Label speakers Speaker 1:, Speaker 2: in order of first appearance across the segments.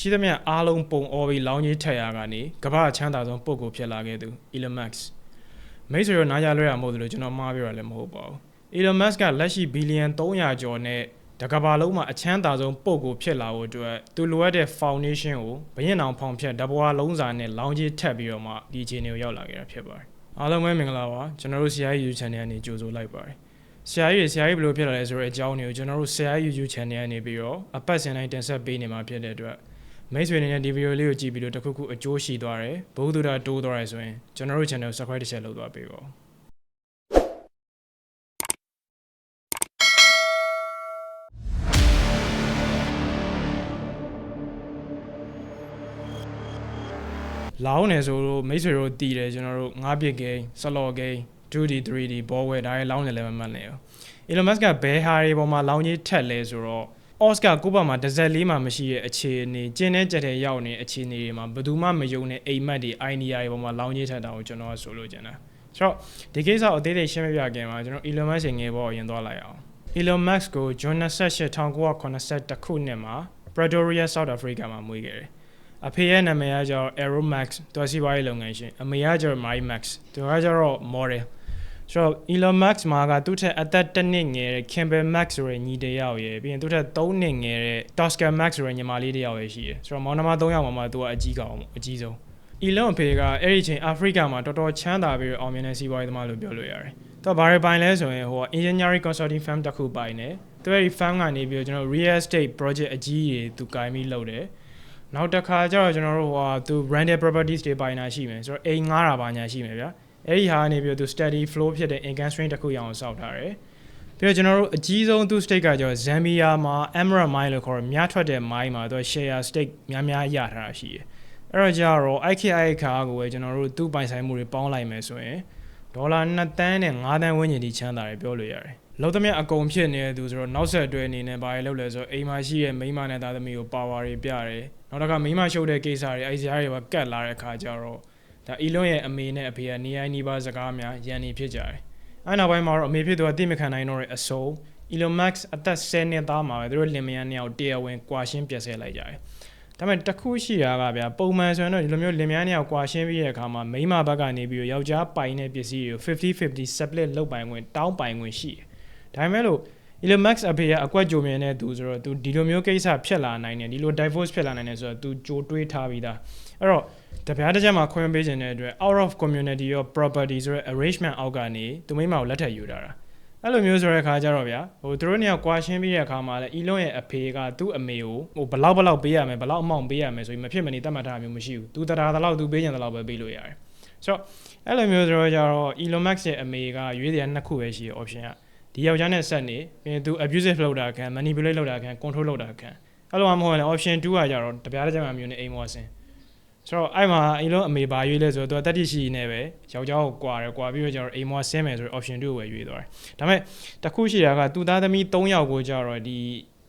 Speaker 1: ရှိသမျှအားလုံးပုံအော်ပြီးလောင်းကြီးထက်ရကနေကမ္ဘာချမ်းသာဆုံးပုဂ္ဂိုလ်ဖြစ်လာခဲ့သူ Elon Musk မိတ်ဆွေတို့နားကြလွှဲရမဟုတ်သလိုကျွန်တော်မှားပြရလည်းမဟုတ်ပါဘူး Elon Musk ကလက်ရှိဘီလီယံ300ကျော်နဲ့တကဘာလုံးမှာအချမ်းသာဆုံးပုဂ္ဂိုလ်ဖြစ်လာဖို့အတွက်သူလိုအပ်တဲ့ foundation ကိုဘရင်အောင်ဖောင်ဖြတ်တဘွားလုံးစာနဲ့လောင်းကြီးထက်ပြီးတော့မှဒီအခြေအနေကိုရောက်လာခဲ့တာဖြစ်ပါတယ်အားလုံးပဲမင်္ဂလာပါကျွန်တော်တို့ CI YouTube channel ကနေကြိုဆိုလိုက်ပါတယ်ဆရာကြီးဆရာကြီးဘယ်လိုဖြစ်လာလဲဆိုတော့အကြောင်းတွေကိုကျွန်တော်တို့ဆရာကြီး YouTube channel ကနေပြီးတော့အပတ်စဉ်တိုင်းတင်ဆက်ပေးနေမှာဖြစ်တဲ့အတွက် မိတ်ဆွေတွေနဲ့ဒီဗီဒီယိုလေးကိုကြည့်ပြီးတော့တခုခုအကျိုးရှိသွားတယ်ဘုဟုတုဒတိုးသွားတယ်ဆိုရင်ကျွန်တော်တို့ channel subscribe တစ်ချက်လုပ်သွားပေးပါဦးလောင်းနေဆိုတော့မိတ်ဆွေတို့တည်တယ်ကျွန်တော်တို့ငါးပြစ်ဂိမ်းဆလော်ဂိမ်း 2D 3D ဘောဝဲဒါတွေလောင်းနေလည်းမမှတ်နေရော Elon Musk ကဘယ်ဟာတွေပေါ်မှာလောင်းကြီးထက်လဲဆိုတော့ Oscar ကိုပါမှာတစ်စက်လေးမှမရှိတဲ့အခြေအနေကျင်းတဲ့ကြက်တဲ့ရောက်နေတဲ့အခြေအနေတွေမှာဘယ်သူမှမယုံတဲ့အိမ်မက်တွေ idea တွေပေါ်မှာလောင်းကြီးထက်တာကိုကျွန်တော်ကဆိုလို့ကျင်တာဆိုတော့ဒီကိစ္စကိုအသေးသေးရှင်းပြပြခင်မှာကျွန်တော် Elon Musk ငယ်ပေါ်အရင်သွားလိုက်အောင် Elon Musk ကို June 28 1982ခုနှစ်မှာ Pretoria South Africa မှာမွေးခဲ့တယ်အဖေရဲ့နာမည်ကကျတော့ Aero Max သူကစီးပွားရေးလုပ်ငန်းရှင်အမေကကျတော့ My Max သူကကျတော့ model ဆိုတော့ Elon Musk မှာကသူ့ထက်အသက်တစ်နှစ်ငယ်တဲ့ Campbell Max ဆိုတဲ့ညီတစ်ယောက်ရယ်ပြီးရင်သူ့ထက်3နှစ်ငယ်တဲ့ Tosca Max ဆိုတဲ့ညီမလေးတစ်ယောက်ရယ်ရှိတယ်ဆိုတော့မောင်နှမ3ယောက်မှာမှသူကအကြီးကောင်အကြီးဆုံး Elon အဖေကအဲ့ဒီချိန်အာဖရိကမှာတော်တော်ချမ်းသာပြီးအောင်မြင်တဲ့စီးပွားရေးသမားလို့ပြောလို့ရတယ်သူကဘာတွေပိုင်လဲဆိုရင်ဟို engineering consulting firm တစ်ခုပိုင်တယ်သူအဲ့ဒီ firm ကနေပြီးတော့ကျွန်တော် real estate project အကြီးကြီးသူကိုင်ပြီးလုပ်တယ်နောက်တစ်ခါကျတော့ကျွန်တော်တို့ဟိုသူ branded properties တွေပိုင်တာရှိမယ်ဆိုတော့အိမ်ငှားတာပါညာရှိမယ်ဗျာ အဲ့ဒီဟာကနေပြီးတော့သူ steady flow ဖြစ်တဲ့ income stream တစ်ခုရအောင်စောက်ထားတယ်ပြီးတော့ကျွန်တော်တို့အကြီးဆုံးသူ stake ကကျတော့ Zambia မှာ Emerald Mine လို့ခေါ်တဲ့မြားထွက်တဲ့ mine မှာသူ share stake များများရထားတာရှိတယ်အဲ့တော့ကျတော့ IKI ခါကိုပဲကျွန်တော်တို့သူ့ပိုင်ဆိုင်မှုတွေပေါင်းလိုက်မယ်ဆိုရင်ဒေါ်လာ2တန်းနဲ့5တန်းဝန်းကျင်ထိချမ်းသာတယ်ပြောလို့ရတယ်လောက်သမျှအကုန်ဖြစ်နေတဲ့သူဆိုတော့နောက်ဆက်တွဲအနေနဲ့ဘာတွေလုပ်လဲဆိုတော့အိမ်မှာရှိတဲ့မိန်းမနဲ့သားသမီးကိုပါဝါတွေပြတယ်နောက်တစ်ခါမိန်းမရှုပ်တဲ့ကိစ္စတွေအဲဇာတ်တွေပါကတ်လာတဲ့အခါကျတော့ ဒါအီလွန်ရဲ့အမေနဲ့အဖေကနေရိုင်းနီးပါးစကားများရန်နေဖြစ်ကြတယ်အဲနောက်ပိုင်းမှာတော့အမေဖြစ်သူကတိမခံနိုင်တော့တဲ့အဆိုး Elon Musk အသက်10နှစ်သားမှာပဲသူတို့လင်မယားနှစ်ယောက်တရားဝင်ကွာရှင်းပြက်ဆဲလိုက်ကြတယ်ဒါပေမဲ့တခုရှိတာကဗျာပုံမှန်ဆိုရင်တော့ဒီလိုမျိုးလင်မယားနှစ်ယောက်ကွာရှင်းပြီးတဲ့အခါမှာမိန်းမဘက်ကနေပြီးတော့ယောက်ျားပိုင်တဲ့ပစ္စည်းတွေကို50-50 split လုပ်ပိုင်ခွင့်တောင်းပိုင်ခွင့်ရှိတယ်ဒါပေမဲ့လို့ Elon Musk အဖေကအကွက်ကြိုမြင်တဲ့သူဆိုတော့ तू ဒီလိုမျိုးကိစ္စဖြစ်လာနိုင်တယ်ဒီလို divorce ဖြစ်လာနိုင်တယ်ဆိုတော့ तू ကြိုတွေးထားပြီးသားအဲ့တော့ တပြားတစ်ချက်မှာခွင့်ပေးခြင်းတဲ့အတွက် out of community ရော property ဆိုတဲ့ arrangement အောက်ကနေသူမိမကိုလက်ထပ်ယူတာတာအဲ့လိုမျိုးဆိုတဲ့အခါကျတော့ဗျာဟိုသူတို့နှစ်ယောက်ကွာရှင်းပြီးတဲ့အခါမှာလဲ Elon ရဲ့အဖေကသူ့အမေကိုဟိုဘလောက်ဘလောက်ပေးရမယ်ဘလောက်အမောင့်ပေးရမယ်ဆိုပြီးမဖြစ်မနေတတ်မှတ်ထားမျိုးမရှိဘူးသူတရားတလောက်သူပေးခြင်းတလောက်ပဲပေးလို့ရတယ်ဆိုတော့အဲ့လိုမျိုးဆိုတော့ကျတော့ Elon Musk ရဲ့အမေကရွေးတယ်နှစ်ခုပဲရှိရ option ကဒီယောက်ျားနဲ့ဆက်နေပြီးရင်သူ abusive လုပ်တာခံ manipulate လုပ်တာခံ control လုပ်တာခံအဲ့လိုမှမဟုတ်ရင် option 2ကကြတော့တပြားတစ်ချက်မှမျိုးနဲ့အိမ်မောဆင်း ဆိုတော့အဲ့မှာအလုံးအမေပါရွေးလဲဆိုတော့သူကတက်တိရှိနေပဲယောက်ျားကိုကွာတယ်ကွာပြီးတော့ကျတော့အိမ်မောဆင်းမယ်ဆိုတော့ option 2ကိုပဲရွေးသွားတယ်ဒါပေမဲ့တခုရှိတာကသူသားသမီး3ယောက်ကိုကြတော့ဒီ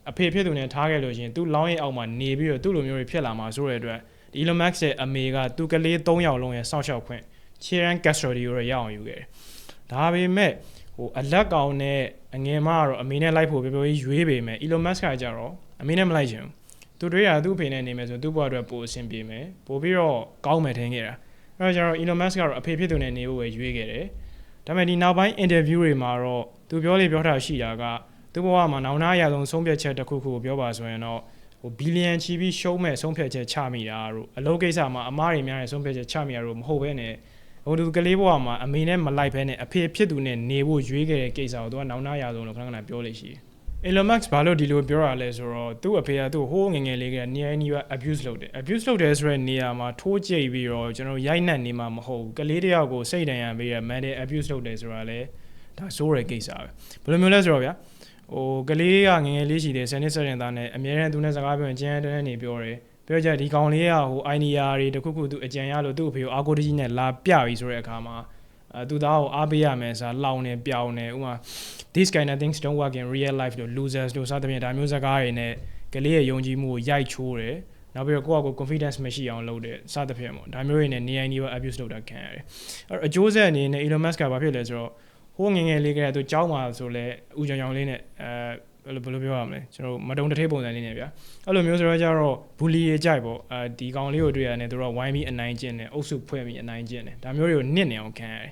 Speaker 1: အဖေဖြစ်သူနဲ့ထားခဲ့လို့ရှိရင်သူလောင်းရဲ့အောက်မှာနေပြီးတော့သူ့လိုမျိုးတွေဖြစ်လာမှာဆိုတဲ့အတွက်ဒီ Elon Musk ရဲ့အမေကသူကလေး3ယောက်လုံးရဲ့စောင့်ရှောက်ခွင့် Chiran Custody ကိုရအောင်ယူခဲ့တယ်ဒါပေမဲ့ဟိုအလက်ကောင်နဲ့အငယ်မကတော့အမေနဲ့လိုက်ဖို့ပြောပြောကြီးရွေးပေမဲ့ Elon Musk ကကြတော့အမေနဲ့မလိုက်ချင်ဘူး သူတွေးတာသူ့ဖေနဲ့နေမယ်ဆိုသူ့ဘဝအတွက်ပိုအဆင်ပြေမယ်ပိုပြီးတော့ကောင်းမယ်ထင်ခဲ့တာအဲတော့ကျတော့ Elon Musk ကတော့အဖေဖြစ်သူနဲ့နေဖို့ပဲရွေးခဲ့တယ်ဒါပေမဲ့ဒီနောက်ပိုင်း interview တွေမှာတော့သူပြောလေပြောတာရှိတာကသူ့ဘဝမှာနောက်နာရဆုံးဆုံးဖြတ်ချက်တစ်ခုခုကိုပြောပါဆိုရင်တော့ဟိုဘီလီယံချီပြီးရှုံးမဲ့ဆုံးဖြတ်ချက်ချမိတာတို့အလုပ်ကိစ္စမှာအမားတွေများတဲ့ဆုံးဖြတ်ချက်ချမိတာတို့မဟုတ်ဘဲနဲ့ဟိုသူကလေးဘဝမှာအမေနဲ့မလိုက်ဘဲနဲ့အဖေဖြစ်သူနဲ့နေဖို့ရွေးခဲ့တဲ့ကိစ္စကိုသူကနောက်နာရဆုံးလို့ခဏခဏပြောလေရှိတယ် Elon Musk ဘာလို့ဒီလိုပြောရလဲဆိုတော့သူ့အဖေကသူ့ဟိုးငငယ်လေးကနေရာနီးပါ abuse လုပ်တယ် abuse လုပ်တယ်ဆိုတဲ့နေရာမှာထိုးကြိတ်ပြီးတော့ကျွန်တော်ရိုက်နှက်နေမှာမဟုတ်ဘူးကလေးတယောက်ကိုစိတ်ဒဏ်ရာပေးရ mental abuse လုပ်တယ်ဆိုတာလေဒါစိုးရကိစ္စပဲဘယ်လိုမျိုးလဲဆိုတော့ဗျာဟိုကလေးကငငယ်လေးရှိတယ်ဆယ်နှစ်ဆက်ရင်သားနဲ့အများနဲ့သူနဲ့စကားပြောရင်ကျန်းတဲ့နေပြောတယ်ပြောကြဒီကောင်လေးကဟို idea တွေတခုခုသူအကြံရလို့သူ့အဖေကိုအာကိုတကြီးနဲ့လာပြပြီးဆိုတဲ့အခါမှာ အဲသူသားကိုအားပေးရမယ်ဆိုတာလောင်နေပြောင်နေဥမာ these kind of things don't work in real life လို့ losers လို့စသဖြင့်ဒါမျိုးစကားတွေနဲ့ကလေးရဲ့ယုံကြည်မှုကိုရိုက်ချိုးတယ်နောက်ပြီးတော့ကိုယ့်အကို confidence မရှိအောင်လုပ်တယ်စသဖြင့်ပေါ့ဒါမျိုးတွေနဲ့နေတိုင်းဒီ abuse လုပ်တာခံရတယ်အဲ့အကျိုးဆက်အနေနဲ့ Elon Musk ကဘာဖြစ်လဲဆိုတော့ဟိုငငယ်လေးကသူကြောင်းမှာဆိုလဲဥကြောင်ကြောင်လေးနဲ့အဲဘယ်လိုဘယ်လိုပြောရမလဲကျွန်တော်တို့မတုံတစ်ထေးပုံစံလေးနဲ့ဗျာအဲ့လိုမျိုးဆိုတော့ကြတော့ဘူလီရေးကြိုက်ပေါ့အဲဒီကောင်လေးကိုတွေ့ရတယ်သူတို့ကဝိုင်းပြီးအနိုင်ကျင့်တယ်အုပ်စုဖွဲ့ပြီးအနိုင်ကျင့်တယ်ဒါမျိုးတွေကိုနစ်နေအောင်ခံရတယ်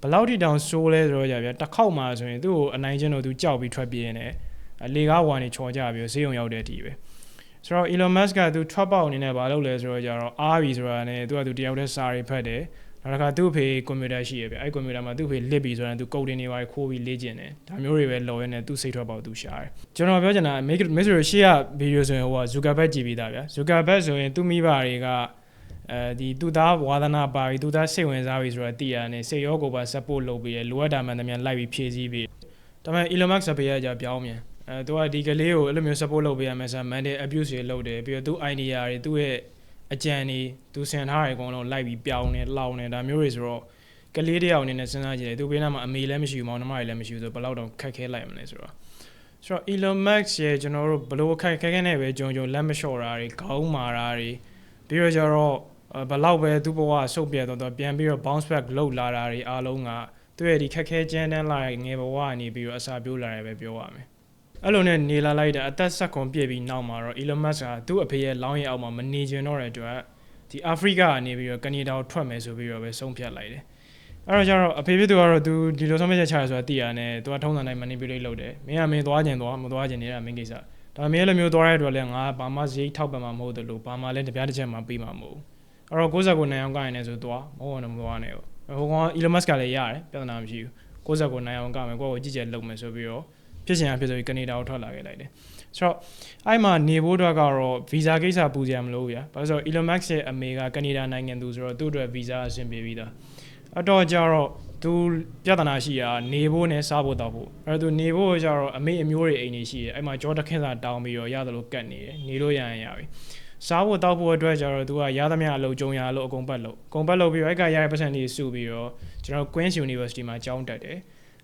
Speaker 1: ဘယ်လောက်ထိတောင်ဆိုးလဲဆိုတော့ကြဗျာတစ်ခေါက်မှဆိုရင်သူ့ကိုအနိုင်ကျင့်တော့သူကြောက်ပြီးထွက်ပြေးနေတယ်လေကားဝါနေချော်ကြပြီးဈေးုံရောက်တဲ့အထိပဲဆိုတော့ Elon Musk ကသူ trap out အနေနဲ့ဘာလုပ်လဲဆိုတော့ကြတော့အားပြီဆိုတာနဲ့သူကသူတယောက်တည်းစာတွေဖတ်တယ် နောက်တစ်ခါသူ့ဖေကွန်ပျူတာရှိရပြအဲ့ကွန်ပျူတာမှာသူ့ဖေလစ်ပြီးဆိုရင်သူကုတ်တင်နေပါခိုးပြီးလေ့ကျင့်တယ်ဒါမျိုးတွေပဲလော်ရဲနေသူစိတ်ထွက်ပေါက်သူရှာတယ်ကျွန်တော်ပြောချင်တာ make make sure ရှေ့ကဗီဒီယိုဆိုရင်ဟိုက Zuckerberg ကြည့်ပြီးသားဗျာ Zuckerberg ဆိုရင်သူ့မိဘတွေကအဲဒီသူသားဝါသနာပါပြီးသူသားစိတ်ဝင်စားပြီးဆိုတာသိရတယ်စိတ်ရောကိုယ်ပါ support လုပ်ပြီးရလိုအပ်တာမှန်သမျှလိုက်ပြီးဖြည့်ဆည်းပြီးဒါပေမဲ့ Elon Musk ဘေးကကြာပြောင်းမြန်အဲသူကဒီကလေးကိုအဲ့လိုမျိုး support လုပ်ပေးရမယ်ဆိုတော့ mental abuse တွေလုပ်တယ်ပြီးတော့သူ့ idea တွေသူ့ရဲ့ အကြံတွေသူဆင်ထားတဲ့အကုန်လုံးလိုက်ပြီးပြောင်းနေလောင်နေဒါမျိုးတွေဆိုတော့ကလေးတယောက်အနေနဲ့စဉ်းစားကြည့်တယ်သူဘေးနားမှာအမေလည်းမရှိဘူးမောင်နှမတွေလည်းမရှိဘူးဆိုဘယ်တော့တော့ခက်ခဲလိုက်မလဲဆိုတော့ဆိုတော့ Elon Musk ရဲ့ကျွန်တော်တို့ဘလို့ခက်ခဲခဲနဲ့ပဲကြုံကြုံလက်မလျှော့တာတွေခေါင်းမာတာတွေပြီးတော့ကျတော့ဘလောက်ပဲသူ့ဘဝဆုတ်ပြတ်တော့တော့ပြန်ပြီးတော့ bounce back လုပ်လာတာတွေအားလုံးကသူ့ရဲ့ဒီခက်ခဲကြမ်းတမ်းလာတဲ့ငယ်ဘဝကနေပြီးတော့အစာပြိုးလာတယ်ပဲပြောရမယ် အဲ့လိုနဲ့နေလာလိုက်တာအသက်ဆက်ခွန်ပြည့်ပြီးနောက်မှာတော့ Elon Musk ကသူ့အဖေရဲ့လောင်းရဲအောက်မှာမနေချင်တော့တဲ့အတွက်ဒီအာဖရိကကနေပြီးတော့ကနေဒါကိုထွက်မယ်ဆိုပြီးတော့ပဲဆုံးဖြတ်လိုက်တယ်အဲ့တော့ကျတော့အဖေဖြစ်သူကတော့သူဒီလိုဆုံးဖြတ်ချက်ချရဆိုတာသိရတယ်သူကထုံးစံတိုင်း manipulate လုပ်တယ်မင်းကမင်းသွားကျင်သွားမသွားကျင်နေတာမင်းကိစ္စဒါပေမဲ့လည်းမျိုးသွားတဲ့အတွက်လည်းငါဘာမှဈေးထောက်ပံ့မှာမဟုတ်တယ်လို့ဘာမှလည်းတပြားတစ်ချက်မှပေးမှာမဟုတ်ဘူးအဲ့တော့69နိုင်အောင်ကရင်လည်းဆိုသွားမဟုတ်တော့မသွားနဲ့ဟိုကောင် Elon Musk ကလည်းရတယ်ပြဿနာမရှိဘူး69နိုင်အောင်ကမယ်ကိုယ့်ကိုကြည့်ကြလုပ်မယ်ဆိုပြီးတော့ ဖြစ်ချင်တာဖြစ်ဆိုပြီးကနေဒါကိုထွက်လာခဲ့လိုက်တယ်ဆိုတော့အဲ့မှာနေဖို့အတွက်ကတော့ဗီဇာကိစ္စပူစရာမလိုဘူးဗျာဘာလို့ဆိုတော့ Elon Musk ရဲ့အမေကကနေဒါနိုင်ငံသူဆိုတော့သူ့အတွက်ဗီဇာအဆင်ပြေပြီးသားအတော့ကြတော့သူပြဿနာရှိတာနေဖို့နဲ့စားဖို့တောက်ဖို့အဲ့တော့သူနေဖို့ကြတော့အမေအမျိုးတွေအိမ်နေရှိတယ်အဲ့မှာဂျော်တခင်းစာတောင်းပြီးတော့ရတယ်လို့ကတ်နေတယ်နေလို့ရရင်ရပြီစားဖို့တောက်ဖို့အတွက်ကြတော့သူကရသမျှအလုပ်ကြုံရလို့အကုန်ပတ်လို့အကုန်ပတ်လို့ပြီးတော့အဲ့ကရတဲ့ပတ်စံတွေစုပြီးတော့ကျွန်တော် Queen's University မှာကျောင်းတက်တယ်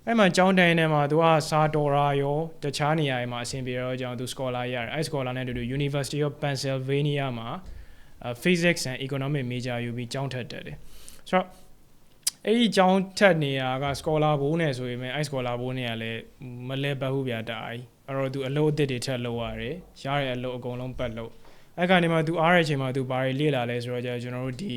Speaker 1: အဲ့မှာကျောင်းတိုင်းထဲမှာသူကစာတော်ရာရောတခြားနေရာတွေမှာအဆင်ပြေတော့ကြောင့်သူ scholar ရတယ်အဲ့ scholar နဲ့တူတူ University of Pennsylvania မှာ physics and economic major ယူပြီးကျောင်းထက်တက်တယ်ဆိုတော့အဲ့ဒီကျောင်းထက်နေရာက scholar ဘိုးနဲ့ဆိုရင်အဲ့ scholar ဘိုးနဲ့ကလည်းမလဲပတ်ဘူးဗျာတားအဲ့တော့သူအလုပ်အသစ်တွေထက်လုပ်ရတယ်ရတဲ့အလုပ်အကုန်လုံးပတ်လို့အဲ့ကနေမှသူအားရတဲ့အချိန်မှာသူဘာတွေလေ့လာလဲဆိုတော့ကျွန်တော်တို့ဒီ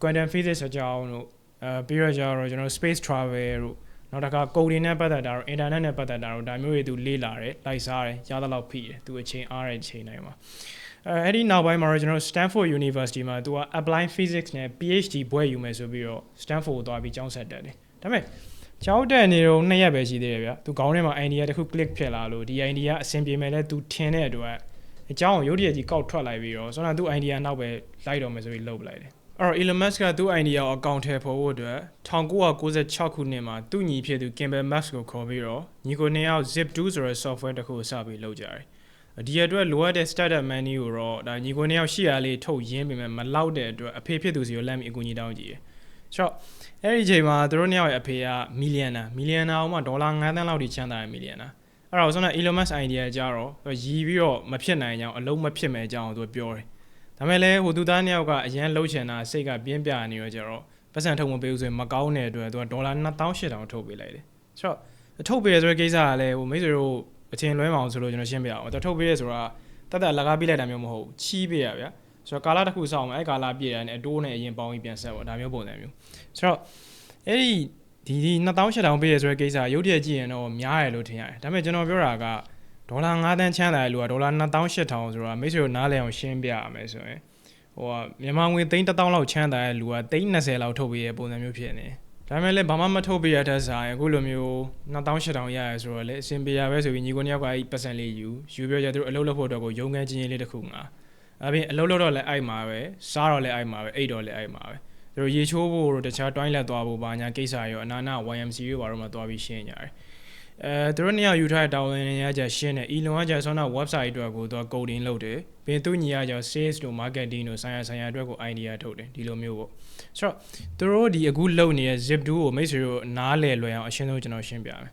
Speaker 1: quantum physics အကြောင်းတို့အဲပြီးတော့ကျတော့ကျွန်တော် space travel တို့ နောက်တစ်ခါကုတ်တွေနဲ့ပတ်သက်တာတော့ internet နဲ့ပတ်သက်တာတော့ဒါမျိုးတွေသူလေ့လာတယ်လိုက်စားတယ်ရသလောက်ဖိတယ်သူအချိန်အားတဲ့အချိန်တိုင်းမှာအဲအဲ့ဒီနောက်ပိုင်းမှာတော့ကျွန်တော် Stanford University မှာသူက Applied Physics နဲ့ PhD ဘွဲ့ယူမယ်ဆိုပြီးတော့ Stanford ကိုသွားပြီးကျောင်းဆက်တက်တယ်ဒါပေမဲ့ကျောင်းတက်နေတော့နှစ်ရက်ပဲရှိသေးတယ်ဗျာသူခေါင်းထဲမှာ idea တစ်ခု click ဖြစ်လာလို့ဒီ idea အဆင်ပြေမယ်လဲသူထင်တဲ့အတွက်အကြောင်းကိုရုပ်တရက်ကြီးကောက်ထွက်လိုက်ပြီးတော့ဆိုတော့သူ idea နောက်ပဲလိုက်တော့မယ်ဆိုပြီးလုပ်လိုက်တယ် အဲ့တော့ Elon Musk ကသူ့ idea ကိုအကောင့်ထဲပေါ်ဖို့အတွက်1996ခုနှစ်မှာသူ့ညီဖြစ်သူ Kimball Musk ကိုခေါ်ပြီးတော့ညီကိုနှစ်ယောက် Zip2 ဆိုတဲ့ software တစ်ခုကိုစပြီးလုပ်ကြတယ်။ဒီအတွက်လိုအပ်တဲ့ startup money ကိုတော့ဒါညီကိုနှစ်ယောက်ရှိရလေးထုတ်ရင်းပေမဲ့မလောက်တဲ့အတွက်အဖေဖြစ်သူစီကိုလမ်းပြီးအကူအညီတောင်းကြည့်တယ်။ဆိုတော့အဲ့ဒီအချိန်မှာသူတို့နှစ်ယောက်ရဲ့အဖေကမီလီယံနာမီလီယံနာအောင်မှဒေါ်လာ9သန်းလောက်ထိချမ်းသာတဲ့မီလီယံနာ။အဲ့တော့ဆိုတော့ Elon Musk idea ကြတော့ရီးပြီးတော့မဖြစ်နိုင်ကြအောင်အလုံးမဖြစ်မဲ့အကြောင်းကိုသူပြောတယ်။ ဒါမဲ့လည်းဟိုသူသားနှစ်ယောက်ကအရန်လှုပ်ချင်တာစိတ်ကပြင်းပြနေရောကြတော့ပတ်စံထုတ်မပေးဘူးဆိုရင်မကောင်းတဲ့အတွက်သူကဒေါ်လာ2800ထုတ်ပေးလိုက်တယ်။ဆိုတော့ထုတ်ပေးရဆိုတဲ့ကိစ္စကလည်းဟိုမိတ်ဆွေတို့အချင်းလွဲမအောင်ဆိုလို့ကျွန်တော်ရှင်းပြအောင်။သူထုတ်ပေးရဆိုတာတတ်တတ်လကားပြလိုက်တာမျိုးမဟုတ်ဘူး။ချီးပေးရဗျာ။ဆိုတော့ကာလာတစ်ခုစောင့်မယ်အဲကာလာပြည့်ရတယ်အတိုးနဲ့အရင်ပေါင်းပြီးပြန်ဆက်ပေါ့ဒါမျိုးပုံစံမျိုး။ဆိုတော့အဲ့ဒီဒီဒီ2800ပေးရဆိုတဲ့ကိစ္စရုပ်တရက်ကြည့်ရင်တော့များတယ်လို့ထင်ရတယ်။ဒါပေမဲ့ကျွန်တော်ပြောတာက ဒေါ်လာ9တန်းချမ်းသာတဲ့လူကဒေါ်လာ2800ဆိုတာမိတ်ဆွေတို့နားလည်အောင်ရှင်းပြရမယ်ဆိုရင်ဟိုကမြန်မာငွေသိန်း1000လောက်ချမ်းသာတဲ့လူကသိန်း20လောက်ထုတ်ပေးရပုံစံမျိုးဖြစ်နေဒါပေမဲ့လည်းဘာမှမထုတ်ပေးရတဲ့ဆိုင်အခုလိုမျိုး2800ရရဆိုတော့လေအဆင်ပြေရပဲဆိုပြီးညီကိုနှစ်ယောက်ကအဲ့ပတ်စံလေးယူယူပြောကြသူတို့အလုပ်လုပ်ဖို့အတွက်ကိုရုံးခန်းချင်းချင်းလေးတစ်ခုငါအဲ့ပြင်အလုပ်လုပ်တော့လည်းအိုက်မှာပဲစားတော့လည်းအိုက်မှာပဲအိတ်တော့လည်းအိုက်မှာပဲသူတို့ရေချိုးဖို့တို့တခြားတွိုင်းလက်သွားဖို့ဘာညာကိစ္စရောအနာနာ YMC ရောဘာတော့မှသွားပြီးရှင်းကြတယ် အဲသူတို့နှစ်ယောက်ယူထားတဲ့တာဝန်ရကြရှင်းတယ် Elon ကကြာဆောင်းနာ website အတွက်ကိုသူက coding လုပ်တယ်ဘင်သူညီကကြာ sales တို့ marketing တို့ဆိုင်ရာဆိုင်ရာအတွက်ကို idea ထုတ်တယ်ဒီလိုမျိုးပေါ့ဆိုတော့သူတို့ဒီအခုလုပ်နေတဲ့ zip2 ကိုမိတ်ဆွေတို့နားလည်လွယ်အောင်အရှင်းဆုံးကျွန်တော်ရှင်းပြမယ်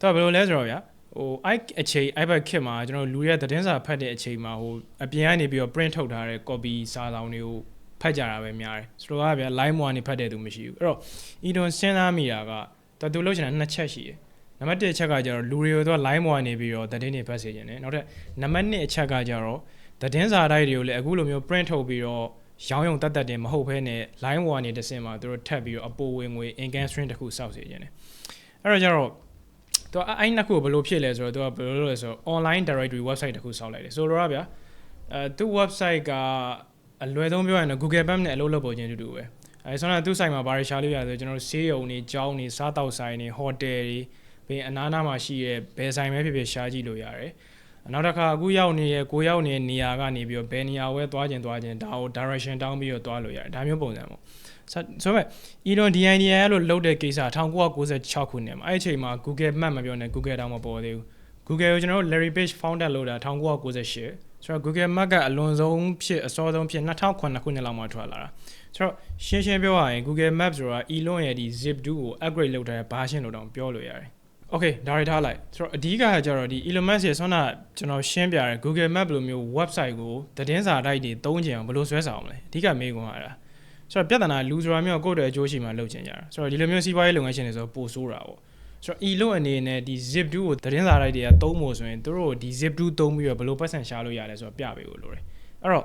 Speaker 1: သူကဘယ်လိုလဲဆိုတော့ဗျာဟို i အချိန် iPad ခစ်မှာကျွန်တော်လူရဲ့သတင်းစာဖတ်တဲ့အချိန်မှာဟိုအပြင်ကနေပြီးတော့ print ထုတ်ထားတဲ့ copy စာဆောင်တွေကိုဖတ်ကြတာပဲများတယ်ဆိုတော့ဗျာ live မှာနေဖတ်တဲ့သူမရှိဘူးအဲ့တော့ Edon စဉ်းစားမိတာကတော်သူလုပ်ချင်တာနှစ်ချက်ရှိတယ် နံပါတ်1အချက်ကကျတော့လူတွေကိုသူက line ပေါ်ကနေပြီးတော့သတင်းတွေဖတ်စေခြင်းတယ်နောက်ထပ်နံပါတ်2အချက်ကကျတော့သတင်းစာတိုက်တွေကိုလည်းအခုလိုမျိုး print ထုတ်ပြီးတော့ရောင်းရုံတတ်တတ်တင်မဟုတ်ဘဲနဲ့ line ပေါ်ကနေတစ်စင်မှာသူတို့ထပ်ပြီးတော့အပိုဝင်ငွေ income stream တစ်ခုစောက်စေခြင်းတယ်အဲ့တော့ကျတော့သူကအဲ့နှစ်ခုကိုဘယ်လိုဖြစ်လဲဆိုတော့သူကဘယ်လိုလုပ်လဲဆိုတော့ online directory website တစ်ခုစောက်လိုက်တယ်ဆိုတော့ဗျာအဲသူ website ကအလွယ်ဆုံးပြောရရင်တော့ Google Map နဲ့အလုပ်လုပ်ပေါ်ခြင်းတူတူပဲအဲဆိုတော့သူ site မှာဘာတွေရှာလို့ရလဲဆိုကျွန်တော်တို့ဆေးရုံတွေကျောင်းတွေစားတောက်ဆိုင်တွေဟိုတယ်တွေ ပြီးအနားနားမှာရှိတဲ့ဘယ်ဆိုင်ပဲဖြစ်ဖြစ်ရှာကြည့်လို့ရတယ်နောက်တစ်ခါအခုရောက်နေတဲ့ကိုရောက်နေတဲ့နေရာကနေပြီးတော့ဘယ်နေရာဝဲသွားခြင်းသွားခြင်းဒါကို direction တောင်းပြီးတော့သွားလို့ရတယ်ဒါမျိုးပုံစံပေါ့ဆိုမဲ့ Elon DIDI လို့လုပ်တဲ့ကိစ္စ1996ခုနှစ်မှာအဲ့အချိန်မှာ Google Map မပြောနဲ့ Google တောင်မပေါ်သေးဘူး Google ကိုကျွန်တော်တို့ Larry Page founder လုပ်တာ1998ဆိုတော့ Google Map ကအလွန်ဆုံးဖြစ်အစောဆုံးဖြစ်2009ခုနှစ်လောက်မှထွက်လာတာဆိုတော့ရှင်းရှင်းပြောရရင် Google Maps ဆိုတာ Elon ရဲ့ဒီ Zip2 ကို upgrade လုပ်ထားတဲ့ version လို့တောင်ပြောလို့ရတယ် Okay ဒါတွေထားလိုက်ဆိုတော့အဓိကကကျတော့ဒီ Elon Musk ရဲ့ဆွမ်းနာကျွန်တော်ရှင်းပြတယ် Google Map လိုမျိုး website ကိုသတင်းစာတိုက်တွေသုံးကြအောင်ဘယ်လိုဆွဲဆောင်မလဲအဓိကမေးခွန်းရတာဆိုတော့ပြဿနာလူဆိုတာမျိုးကိုယ့်တဲ့အကျိုးရှိမှလုပ်ချင်ကြတာဆိုတော့ဒီလိုမျိုးစီးပွားရေးလုပ်ငန်းရှင်တွေဆိုပိုဆိုးတာပေါ့ဆိုတော့ Elon အနေနဲ့ဒီ Zip2 ကိုသတင်းစာတိုက်တွေကသုံးဖို့ဆိုရင်သူတို့ဒီ Zip2 သုံးပြီးတော့ဘယ်လိုပတ်စံရှာလို့ရလဲဆိုတော့ပြပေးဖို့လိုတယ် အဲ့တော့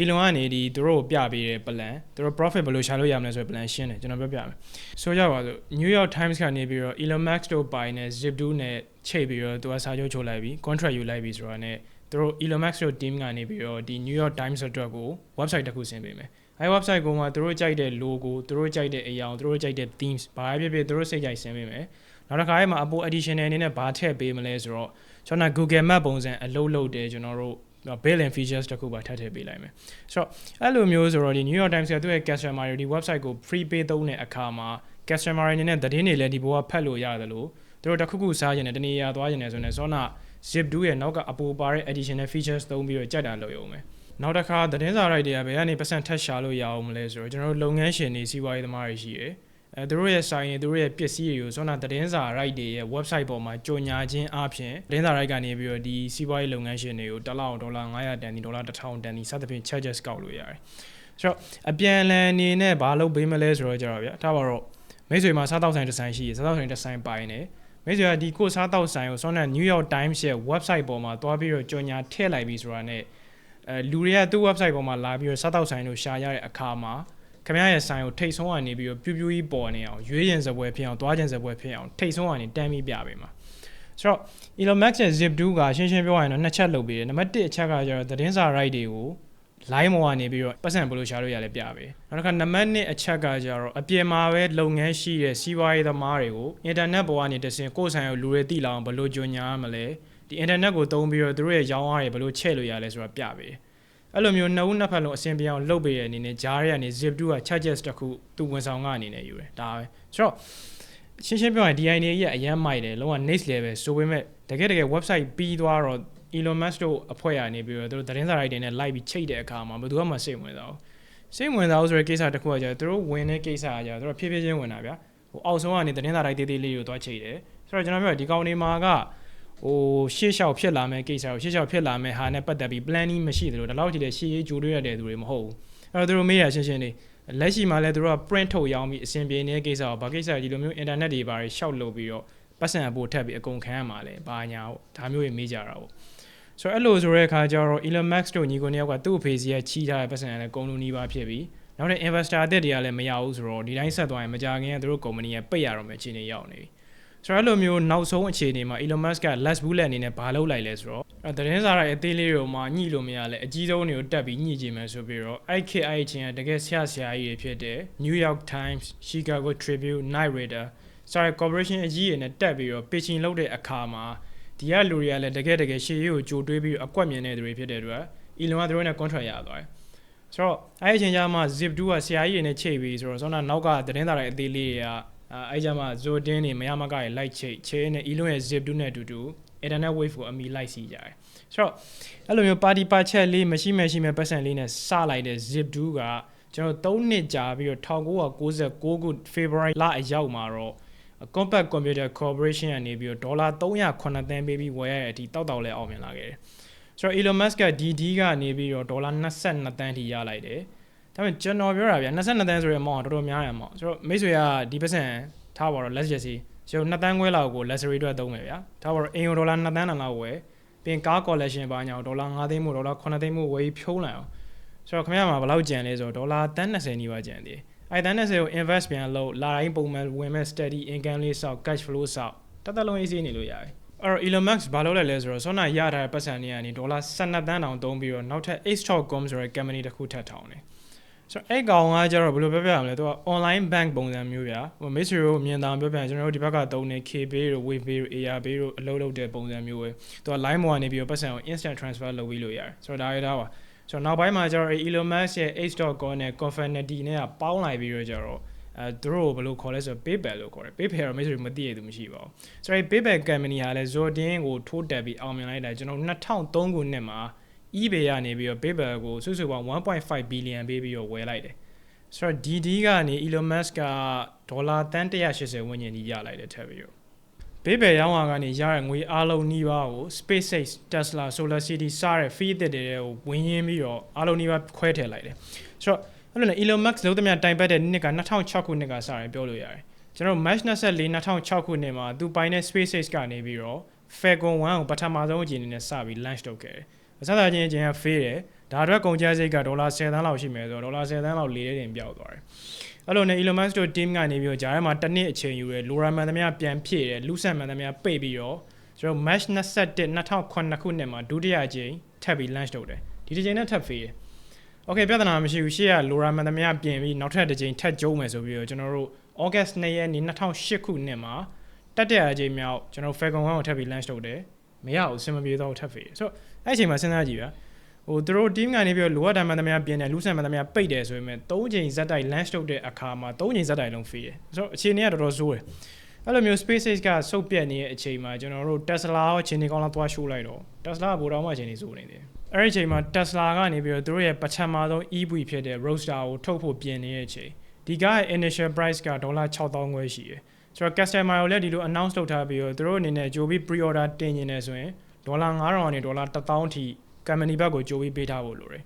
Speaker 1: Elon ကနေဒီသူတို့ပြပေးတဲ့ plan သူတို့ profit ဘယ်လိုရှာလို့ရမလဲဆိုတဲ့ plan ရှင်းတယ်ကျွန်တော်ပြောပြမယ်ဆိုကြပါစို့ New York Times ကနေပြီးတော့ Elon Musk တို့ပိုင်တဲ့ Zip2 နဲ့ချိန်ပြီးတော့သူကစာချုပ်ချုပ်လိုက်ပြီး contract ယူလိုက်ပြီးဆိုတာနဲ့သူတို့ Elon Musk တို့ team ကနေပြီးတော့ဒီ New York Times အတွက်ကို website တစ်ခုဆင်းပေးမယ်အဲ website ကိုမှသူတို့ကြိုက်တဲ့ logo သူတို့ကြိုက်တဲ့အရာသူတို့ကြိုက်တဲ့ themes ဘာပဲဖြစ်ဖြစ်သူတို့စိတ်ကြိုက်ဆင်းပေးမယ်နောက်တစ်ခါအဲ့မှာ Apple additional အနေနဲ့ဘာထည့်ပေးမလဲဆိုတော့ကျွန်တော် Google Map ပုံစံအလုပ်လုပ်တယ်ကျွန်တော်တို့ bill and features တခုပါထပ်ထည့်ပေးလိုက်မယ်ဆိုတော့အဲ့လိုမျိုးဆိုတော့ဒီ New York Times ကသူ့ရဲ့ customer တွေဒီ website ကို free pay သုံးတဲ့အခါမှာ customer တွေအနေနဲ့သတင်းတွေလည်းဒီဘောကဖတ်လို့ရတယ်လို့သူတို့တခုခုစားခြင်းနဲ့တနေရာသွားခြင်းနဲ့ဆိုရင်စောနာ zip2 ရဲ့နောက်ကအပူပါတဲ့ additional features သုံးပြီးတော့ကြိုက်တာလုပ်ရုံပဲနောက်တစ်ခါသတင်းစာရိုက်တွေကဘယ်ကနေပတ်စံထက်ရှာလို့ရအောင်မလဲဆိုတော့ကျွန်တော်တို့လုပ်ငန်းရှင်တွေစီးပွားရေးသမားတွေရှိတယ် အဲသူတို့ရဲ့ဆိုင်ရင်သူတို့ရဲ့ပစ္စည်းတွေကိုစောနာသတင်းစာ right တွေရဲ့ website ပေါ်မှာကြော်ညာခြင်းအပြင်သတင်းစာ right ကနေပြီးတော့ဒီစီးပွားရေးလုပ်ငန်းရှင်တွေကိုတစ်လောက်ဒေါ်လာ900တန်ဒီဒေါ်လာ1000တန်ဒီစသဖြင့် charges ကောက်လို့ရတယ်ဆိုတော့အပြန်လည်အနေနဲ့ဘာလုပ်ပေးမလဲဆိုတော့ကြတော့ဗျာဒါပါတော့မိတ်ဆွေမှာစားတောက်ဆိုင်တစ်ဆိုင်ရှိရစားတောက်ဆိုင်တစ်ဆိုင်ပိုင်နေမိတ်ဆွေကဒီကိုစားတောက်ဆိုင်ကိုစောနာ New York Times ရဲ့ website ပေါ်မှာတွားပြီးတော့ကြော်ညာထည့်လိုက်ပြီးဆိုတာနဲ့အဲလူတွေကသူ့ website ပေါ်မှာလာပြီးတော့စားတောက်ဆိုင်တို့ရှာရတဲ့အခါမှာ ခင်ဗျားရဲ့ဆိုင်ကိုထိတ်ဆုံးကနေပြီးတော့ပြူးပြူးကြီးပေါ်နေအောင်ရွေးရင်စပွဲဖြစ်အောင်တွားခြင်းစပွဲဖြစ်အောင်ထိတ်ဆုံးကနေတန်းပြီးပြပေးမှာဆိုတော့ Elon Musk ရဲ့ Zip2 ကရှင်းရှင်းပြောရရင်တော့နှစ်ချက်လုပ်ပေးတယ်နံပါတ်1အချက်ကကျတော့သတင်းစာ right တွေကို line မောကနေပြီးတော့ပတ်စံဘယ်လိုရှာလို့ရလဲပြပေးနောက်တစ်ခါနံပါတ်2အချက်ကကျတော့အပြင်မှာပဲလုပ်ငန်းရှိတဲ့စီးပွားရေးသမားတွေကို internet ပေါ်ကနေတဆင်ကိုယ်ဆိုင်ကိုလူတွေသိလာအောင်ဘယ်လိုကြွညာရမလဲဒီ internet ကိုသုံးပြီးတော့သူတို့ရဲ့ရောင်းအားတွေဘယ်လိုချဲ့လို့ရလဲဆိုတာပြပေး အဲ့လိုမျိုးနှစ်ဦးနှစ်ဖက်လုံးအဆင်ပြေအောင်လုပ်ပေးတဲ့အနေနဲ့ဂျားရဲကနေ zip2 က charges တစ်ခုသူဝန်ဆောင်ကအနေနဲ့ယူတယ်ဒါပဲဆိုတော့ရှင်းရှင်းပြောရင် DIA ရဲ့အရန်မိုက်တယ်လုံးဝ next level ဆိုပေမဲ့တကယ်တကယ် website ပြီးသွားတော့ Elon Musk တို့အဖွဲ့ကနေပြီးတော့သူတို့သတင်းစာရိုက်တွေနဲ့ live ပြီးချိတ်တဲ့အခါမှာဘယ်သူမှစိတ်ဝင်စားဘူးစိတ်ဝင်စားဘူးဆိုတဲ့ကိစ္စတစ်ခုကကြာသူတို့ဝင်တဲ့ကိစ္စကကြာသူတို့ဖြည်းဖြည်းချင်းဝင်တာဗျာဟိုအောက်ဆုံးကနေသတင်းစာရိုက်သေးသေးလေးကိုသွားချိတ်တယ်ဆိုတော့ကျွန်တော်ပြောဒီကောင်နေမှာက ဟိုရှေ့လျှောက်ဖြစ်လာမယ့်ကိစ္စကိုရှေ့လျှောက်ဖြစ်လာမယ့်ဟာနဲ့ပတ်သက်ပြီး planning မရှိသလိုဒီလောက်ကြီးလည်းရှေ့ရေးကြိုးတွေးရတဲ့သူတွေမဟုတ်ဘူးအဲ့တော့သူတို့မေးရရှင်းရှင်းလေးလက်ရှိမှာလည်းသူတို့က print ထုတ်ရောင်းပြီးအဆင်ပြေနေတဲ့ကိစ္စကိုဘာကိစ္စဒီလိုမျိုး internet တွေဘာတွေရှောက်လုပ်ပြီးတော့ပတ်စံအဖို့ထပ်ပြီးအကုန်ခံရမှာလဲဘာညာပေါ့ဒါမျိုးတွေမေးကြတာပေါ့ဆိုတော့အဲ့လိုဆိုတဲ့အခါကျတော့ Elon Musk တို့ညီကိုနှစ်ယောက်ကသူ့ face ရဲ့ချီးထားတဲ့ပတ်စံလည်းကုန်လုံးနီးပါးဖြစ်ပြီးနောက်တဲ့ investor အသစ်တွေကလည်းမရဘူးဆိုတော့ဒီတိုင်းဆက်သွားရင်မကြခင်ကသူတို့ company ကပိတ်ရတော့မယ့်အခြေအနေရောက်နေပြီ ဆိုတော့အဲ့လိုမျိုးနောက်ဆုံးအခြေအနေမှာ Elon Musk က last bullet အနေနဲ့ဘာလုပ်လိုက်လဲဆိုတော့သတင်းစာရိုက်အသေးလေးတွေမှာညှိလို့မရလဲအကြီးဆုံးတွေကိုတက်ပြီးညှိကြည့်မယ်ဆိုပြီးတော့ IKI ချင်းကတကယ်ဆရာဆရာကြီးတွေဖြစ်တဲ့ New York Times, Chicago Tribune, Night Raider စာရိုက် corporation အကြီးတွေနဲ့တက်ပြီးတော့ pitching လုပ်တဲ့အခါမှာဒီကလူတွေကလည်းတကယ်တကယ်ရှေ့ရေးကိုကြိုတွေးပြီးအကွက်မြင်တဲ့သူတွေဖြစ်တဲ့အတွက် Elon ကသူတို့နဲ့ contract ရသွားတယ်ဆိုတော့အဲ့ဒီအချိန်ကျမှ Zip2 ကဆရာကြီးတွေနဲ့ချိန်ပြီးဆိုတော့ဆောင်းနာနောက်ကသတင်းစာရိုက်အသေးလေးတွေက အဲအဲ့ကြမှာ Zodin တွေမရမကတွေလိုက်ချိတ်ချဲနဲ့ Elon ရဲ့ Zip2 နဲ့အတူတူ internet wave ကိုအမီလိုက်စီကြတယ်ဆိုတော့အဲ့လိုမျိုး party ပါချက်လေးမရှိမရှိမဲ့ပတ်စံလေးနဲ့စလိုက်တဲ့ Zip2 ကကျွန်တော်3နှစ်ကြာပြီးတော့1996ခု February လအရောက်မှာတော့ Compact Computer Corporation ကနေပြီးတော့ဒေါ်လာ309သန်းပေးပြီးဝယ်ရတဲ့အထိတောက်တောက်လဲအောင်မြင်လာခဲ့တယ်ဆိုတော့ Elon Musk က DD ကနေပြီးတော့ဒေါ်လာ22သန်းထိရလိုက်တယ် ဒါပေမဲ့ကျွန်တော်ပြောတာဗျာ22သန်းဆိုရဲမောင်တော်တော်များရမှာဆိုတော့မိတ်ဆွေကဒီပတ်စံထားပါတော့ let's just say ကျွန်တော်2တန်းခွဲလောက်ကို luxury အတွက်သုံးမယ်ဗျာဒါပေါ်အိမ်ကိုဒေါ်လာ2တန်းလောက်ဝယ်ပြင်ကား collection ပါညာဒေါ်လာ9သိန်းမို့ဒေါ်လာ9သိန်းမို့ဝယ်ဖြုံးလိုက်အောင်ဆိုတော့ခင်ဗျားမှာဘယ်လောက်ကြံလဲဆိုတော့ဒေါ်လာတန်း20နီးပါးကြံသေးတယ်အဲ့တန်း20ကို invest ပြန်လုပ်လာတိုင်းပုံမှန်ဝင်မဲ့ steady income လေးစောက် cash flow စောက်တသက်လုံးအေးဆေးနေလို့ရတယ်အဲ့တော့ Elon Musk ဘာလုပ်လဲလဲဆိုတော့ဆောနာရထားတဲ့ပတ်စံတွေကနေဒေါ်လာ12တန်းတောင်သုံးပြီးတော့နောက်ထပ် H.com ဆိုတဲ့ company တစ်ခုထပ်ထောင်တယ် ဆိုတော့အဲ့ကောင်ကကျတော့ဘယ်လိုပြောပြရမလဲသူက online bank ပုံစံမျိုးပြဟို Mr. ကိုမြင်တာပြောပြရင်ကျွန်တော်တို့ဒီဘက်ကသုံးနေ KPay တို့ Wavepay တို့ AirPay တို့အလုပ်လုပ်တဲ့ပုံစံမျိုးပဲသူက line ပေါ်ကနေပြီးတော့ပတ်စံကို instant transfer လုပ်ပြီးလို့ရတယ်ဆိုတော့ဒါရတာပါဆိုတော့နောက်ပိုင်းမှာကျတော့ Elon Musk ရဲ့ H.com နဲ့ Confinity နဲ့ကပေါင်းလိုက်ပြီးတော့ကျတော့အဲသူတို့ဘယ်လိုခေါ်လဲဆိုတော့ PayPal လို့ခေါ်တယ် PayPal တော့ Mr. မသိရသူမရှိပါဘူးဆိုတော့ PayPal company ကလည်း Zordin ကိုထိုးတက်ပြီးအောင်မြင်လိုက်တာကျွန်တော်2003ခုနှစ်မှာ eBay ကနေပြီးတော့ PayPal ကိုစုစုပေါင်း1.5 billion ပေးပြီးတော့ဝယ်လိုက်တယ်ဆိုတော့ DD ကနေ Elon Musk ကဒေါ်လာတန်း180ဝန်းကျင်ကြီးရလိုက်တယ်ထပ်ပြီးတော့ဘေးဘယ်ရောင်းဝါကနေရတဲ့ငွေအားလုံးနှီးပါးကို SpaceX, Tesla, Solar City စတဲ့ fee တစ်တွေကိုဝင်ရင်းပြီးတော့အားလုံးနှီးပါးခွဲထည့်လိုက်တယ်ဆိုတော့အဲ့လိုနဲ့ Elon Musk လုံးသမျှတိုင်ပတ်တဲ့နှစ်က2006ခုနှစ်ကစတယ်ပြောလို့ရတယ်ကျွန်တော် March 24 2006ခုနှစ်မှာသူပိုင်တဲ့ SpaceX ကနေပြီးတော့ Falcon 1ကိုပထမဆုံးအကြိမ်နဲ့စပြီး launch လုပ်ခဲ့တယ်အ စသာချင်းအချင်းက fail တယ်ဒါအတွက်ကုန်ကျစရိတ်ကဒေါ်လာ10သန်းလောက်ရှိမယ်ဆိုတော့ဒေါ်လာ10သန်းလောက်လေးတဲ့တင်ပြောက်သွားတယ်အဲ့လိုနဲ့ Elon Musk တို့ team ကနေပြီးတော့ဂျားထဲမှာတစ်နှစ်အချိန်ယူရလိုရာမန်သမျှပြန်ဖြည့်တယ်လူဆန်မှန်သမျှပိတ်ပြီးတော့ကျွန်တော် March 21 2009ခုနှစ်မှာဒုတိယအကြိမ်ထပ်ပြီး launch လုပ်တယ်ဒီတစ်ချိန်နဲ့ထပ် fail တယ် Okay ပြဿနာမရှိဘူးရှေ့ကလိုရာမန်သမျှပြင်ပြီးနောက်ထပ်တစ်ကြိမ်ထပ်ကျုံးမယ်ဆိုပြီးတော့ကျွန်တော်တို့ August 2ရက်နေ့2008ခုနှစ်မှာတက်တဲ့အကြိမ်မြောက်ကျွန်တော် Falcon 1ကိုထပ်ပြီး launch လုပ်တယ် မရဘူးစင်မပြေတော့ထပ် fail ဆိုတော့အဲ့အချိန်မှာစဉ်းစားကြည့်ဗျာဟိုသူတို့ team ကနေပြီးတော့လိုအပ်တာမှန်သမျှပြင်တယ်လူဆန်မှန်သမျှပိတ်တယ်ဆိုပေမဲ့၃ချိန်ဇက်တိုက် launch လုပ်တဲ့အခါမှာ၃ချိန်ဇက်တိုက်လုံး fail တယ်ဆိုတော့အခြေအနေကတော်တော်ဆိုးတယ်အဲ့လိုမျိုး SpaceX ကစုပ်ပြတ်နေတဲ့အချိန်မှာကျွန်တော်တို့ Tesla ရောအချိန်ကြီးကောင်းလာသွားရှိုးလိုက်တော့ Tesla ကဘိုးတော်မှအချိန်ကြီးဆိုးနေတယ်အဲ့ဒီအချိန်မှာ Tesla ကနေပြီးတော့သူတို့ရဲ့ပထမဆုံး EV ဖြစ်တဲ့ Roadster ကိုထုတ်ဖို့ပြင်နေတဲ့အချိန်ဒီက initial price ကဒေါ်လာ6000ခွဲရှိတယ် ဆိုတော့ customer ကိုလည်းဒီလို announce လုပ်ထားပြီးတော့သူတို့အနေနဲ့ကြိုပြီး pre-order တင်နေတယ်ဆိုရင်ဒေါ်လာ9000ကနေဒေါ်လာ1000ထိ company ဘက်ကိုကြိုပြီးပေးထားဖို့လိုတယ်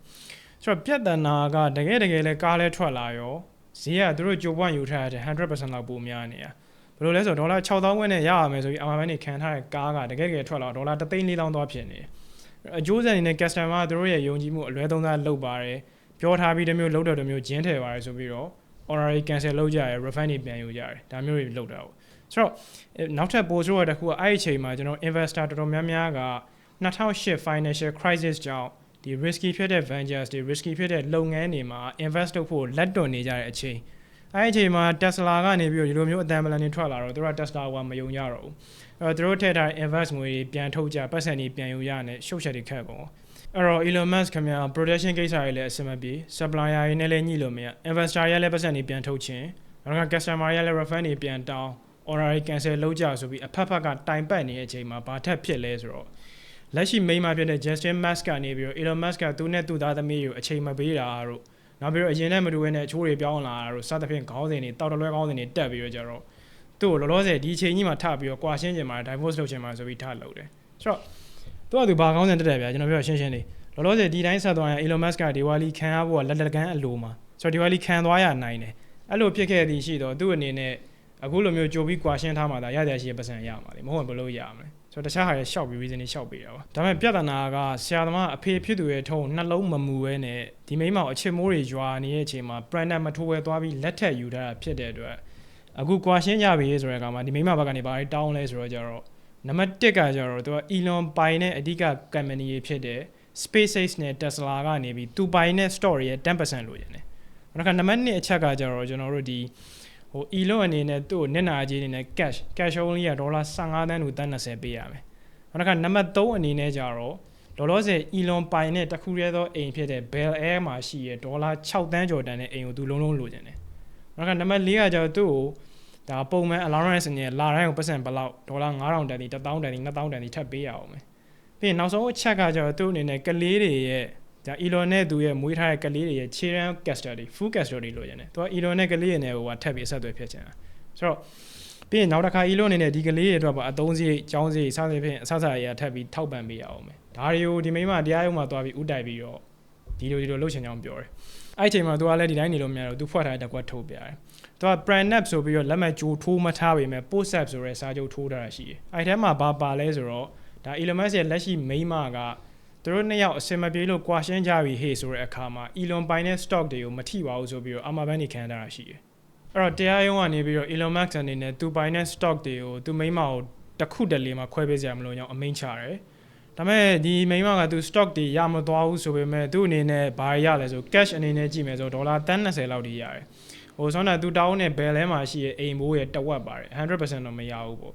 Speaker 1: ဆိုတော့ပြဿနာကတကယ်တကယ်လဲကားလဲထွက်လာရောဈေးကသူတို့ကြိုပွန့်ယူထားတဲ့100%လောက်ပိုများနေတာဘယ်လိုလဲဆိုတော့ဒေါ်လာ6000ခွဲနဲ့ရရမယ်ဆိုပြီးအမှန်မှန်နေခံထားတဲ့ကားကတကယ်တကယ်ထွက်လာဒေါ်လာ3,400သွားဖြစ်နေတယ်အကျိုးဆက်အနေနဲ့ customer ကသူတို့ရဲ့ယုံကြည်မှုအလွဲသုံးစားလုပ်ပါတယ်ပြောထားပြီးတမျိုးလုပ်တော့တမျိုးဂျင်းထည့်ပါတယ်ဆိုပြီးတော့ order cancel လုပ်ကြရယ် refund တွေပြန်ယူကြရတယ်ဒါမျိုးတွေလုပ်တာပေါ့ဆိုတော့နောက်ထပ်ပို့ဆိုးရတဲ့ခုကအဲ့ဒီအချိန်မှာကျွန်တော် investor တော်တော်များများက2008 financial crisis ကြောင့်ဒီ risky ဖြစ်တဲ့ ventures တွေ risky ဖြစ်တဲ့လုပ်ငန်းတွေမှာ invest လုပ်ဖို့လက်တွန့်နေကြတဲ့အချိန်အဲ့ဒီအချိန်မှာ Tesla ကနေပြီးတော့ဒီလိုမျိုးအတန်ပလန်တွေထွက်လာတော့သူတို့က Tesla ကမယုံကြတော့ဘူးအဲ့တော့သူတို့ထည့်ထားတဲ့ invest ငွေတွေပြန်ထုတ်ကြပတ်စံတွေပြန်ယူရနဲ့ရှုပ်ချက်တွေခက်ကုန် အဲ့တော့ Elon Musk ခင်ဗျာ production ကိစ္စတွေလည်းအဆင်မပြေ supplier တွေနဲ့လည်းညှိလို့မရ investor တွေလည်းပတ်စံတွေပြန်ထုတ်ခြင်းနောက်က customer တွေလည်း refund တွေပြန်တောင်း order တွေ cancel လုပ်ကြဆိုပြီးအဖက်ဖက်ကတိုင်ပတ်နေတဲ့အချိန်မှာဘာထက်ဖြစ်လဲဆိုတော့လက်ရှိ main မှာဖြစ်တဲ့ Justin Musk ကနေပြီးတော့ Elon Musk ကသူနဲ့သူ့သားသမီးကိုအချိန်မပေးတာတို့နောက်ပြီးတော့အရင်နဲ့မတူဘဲနဲ့အချိုးတွေပြောင်းလာတာတို့စသဖြင့်ခေါင်းစဉ်တွေတောက်တလွဲခေါင်းစဉ်တွေတက်ပြီးတော့ကြတော့သူ့ကိုလောလောဆယ်ဒီအချိန်ကြီးမှာထပြီးတော့ကွာရှင်းချင်မှာ divorce လုပ်ချင်မှာဆိုပြီးထလုပ်တယ်ဆိုတော့ သူကသူဘာခေါင်းစဉ်တက်တယ်ဗျာကျွန်တော်ပြောရှင်းရှင်းလေးလောလောဆယ်ဒီတိုင်းဆက်သွားရင် Elon Musk ကဒီဝါလီခံရဖို့ကလက်လက်ကမ်းအလိုမှာဆိုတော့ဒီဝါလီခံသွားရနိုင်တယ်အဲ့လိုဖြစ်ခဲ့သည်ရှိတော့သူ့အနေနဲ့အခုလိုမျိုးကြိုပြီးကွာရှင်းထားမှသာရတဲ့ရှိရပတ်စံရမှာလေမဟုတ်ရင်ဘယ်လိုရမလဲဆိုတော့တခြားဟာရရှောက်ပြီး reason တွေရှောက်ပေးတာပါဒါပေမဲ့ပြဿနာကဆရာသမားအဖေဖြစ်သူရဲ့ထုံနှလုံးမမူပဲနဲ့ဒီမိမောင်အချစ်မိုးတွေရွာနေတဲ့အချိန်မှာ brand မထိုးဝဲသွားပြီးလက်ထက်ယူထားတာဖြစ်တဲ့အတွက်အခုကွာရှင်းကြပြီဆိုတဲ့အခါမှာဒီမိမဘက်ကနေဘာတွေတောင်းလဲဆိုတော့ကြတော့ နံပါတ်1ကကြတော့သူက Elon ပိုင်တဲ့အဓိက company ဖြစ်တဲ့ SpaceX နဲ့ Tesla ကနေပြီးသူပိုင်တဲ့ store ရဲ့10%လို့ရတယ်။နောက်ကနံပါတ်2အချက်ကကြတော့ကျွန်တော်တို့ဒီဟို Elon အနေနဲ့သူ့ကိုနစ်နာကြီးအနေနဲ့ cash cash only ကဒေါ်လာ15သန်းလို့တန်း20ပေးရမယ်။နောက်ကနံပါတ်3အနေနဲ့ကြတော့ဒေါ်လာစေ Elon ပိုင်တဲ့တခုတည်းသောအိမ်ဖြစ်တဲ့ Bell Air မှာရှိရဒေါ်လာ6တန်းကျော်တန်းတဲ့အိမ်ကိုသူလုံးလုံးလိုချင်တယ်။နောက်ကနံပါတ်4ကကြတော့သူ့ကို ဒါပုံမှန် allowance နဲ့လာတိုင်းကိုပတ်စံဘယ်လောက်ဒေါ်လာ9000တန်ဒီ1000တန်ဒီ2000တန်ဒီထပ်ပေးရအောင်မယ်။ပြီးရင်နောက်ဆုံးအချက်ကကြတော့သူ့အနေနဲ့ကလေးတွေရဲ့ဒါ Elon နဲ့သူရဲ့မွေးထားတဲ့ကလေးတွေရဲ့ children custody full custody လို့ရတယ်။သူက Elon နဲ့ကလေးတွေနဲ့ဟိုကထပ်ပြီးအဆက်အသွယ်ဖြစ်ချင်တာ။ဆိုတော့ပြီးရင်နောက်တစ်ခါ Elon အနေနဲ့ဒီကလေးတွေအတွက်ပါအသုံးစရိတ်၊ကျောင်းစရိတ်စသဖြင့်အဆအဆအရာထပ်ပြီးထောက်ပံ့ပေးရအောင်မယ်။ဒါတွေကိုဒီမိမတရားရုံးမှာသွားပြီးဥတိုက်ပြီးတော့ဒီလိုဒီလိုလုပ်ချင်ကြောင်းပြောတယ်အဲ့အချိန်မှာသူကလည်းဒီတိုင်းနေလို့မရတော့သူဖွက်ထားတဲ့ကွက်ထုတ်ပြတယ် သူက brand app ဆိုပြီးတော့လက်မှတ်ကြိုးထိုးမထားပေမဲ့ post app ဆိုတဲ့စာချုပ်ထိုးထားတာရှိတယ်အဲ့ထဲမှာဘာပါလဲဆိုတော့ဒါ Elon Musk ရဲ့လက်ရှိ main မကသူတို့နှစ်ယောက်အစင်မပြေလို့ကွာရှင်းကြပြီဟေ့ဆိုတဲ့အခါမှာ Elon ပိုင်တဲ့ stock တွေကိုမထိပါဘူးဆိုပြီးတော့ Amazon နေခံထားတာရှိတယ်အဲ့တော့တရားရုံးကနေပြီးတော့ Elon Musk အနေနဲ့သူပိုင်တဲ့ stock တွေကိုသူ main မကိုတစ်ခုတလေမှာခွဲပေးစရာမလိုကြောင်းအမိန့်ချတယ်ဒါပေမဲ့ဒီမိမကသူ stock တွေရမသွားဘူးဆိုပေမဲ့သူ့အနေနဲ့ဘာရလဲဆို cash အနေနဲ့ကြည့်မယ်ဆိုဒေါ်လာ30လောက်ထိရတယ် ဟိုဆောင်းတာသူတောင်းတဲ့ဘယ်လဲမှာရှိရဲ့အိမ်ဘိုးရဲ့တဝက်ပါတယ်100%တော့မရဘူးပေါ့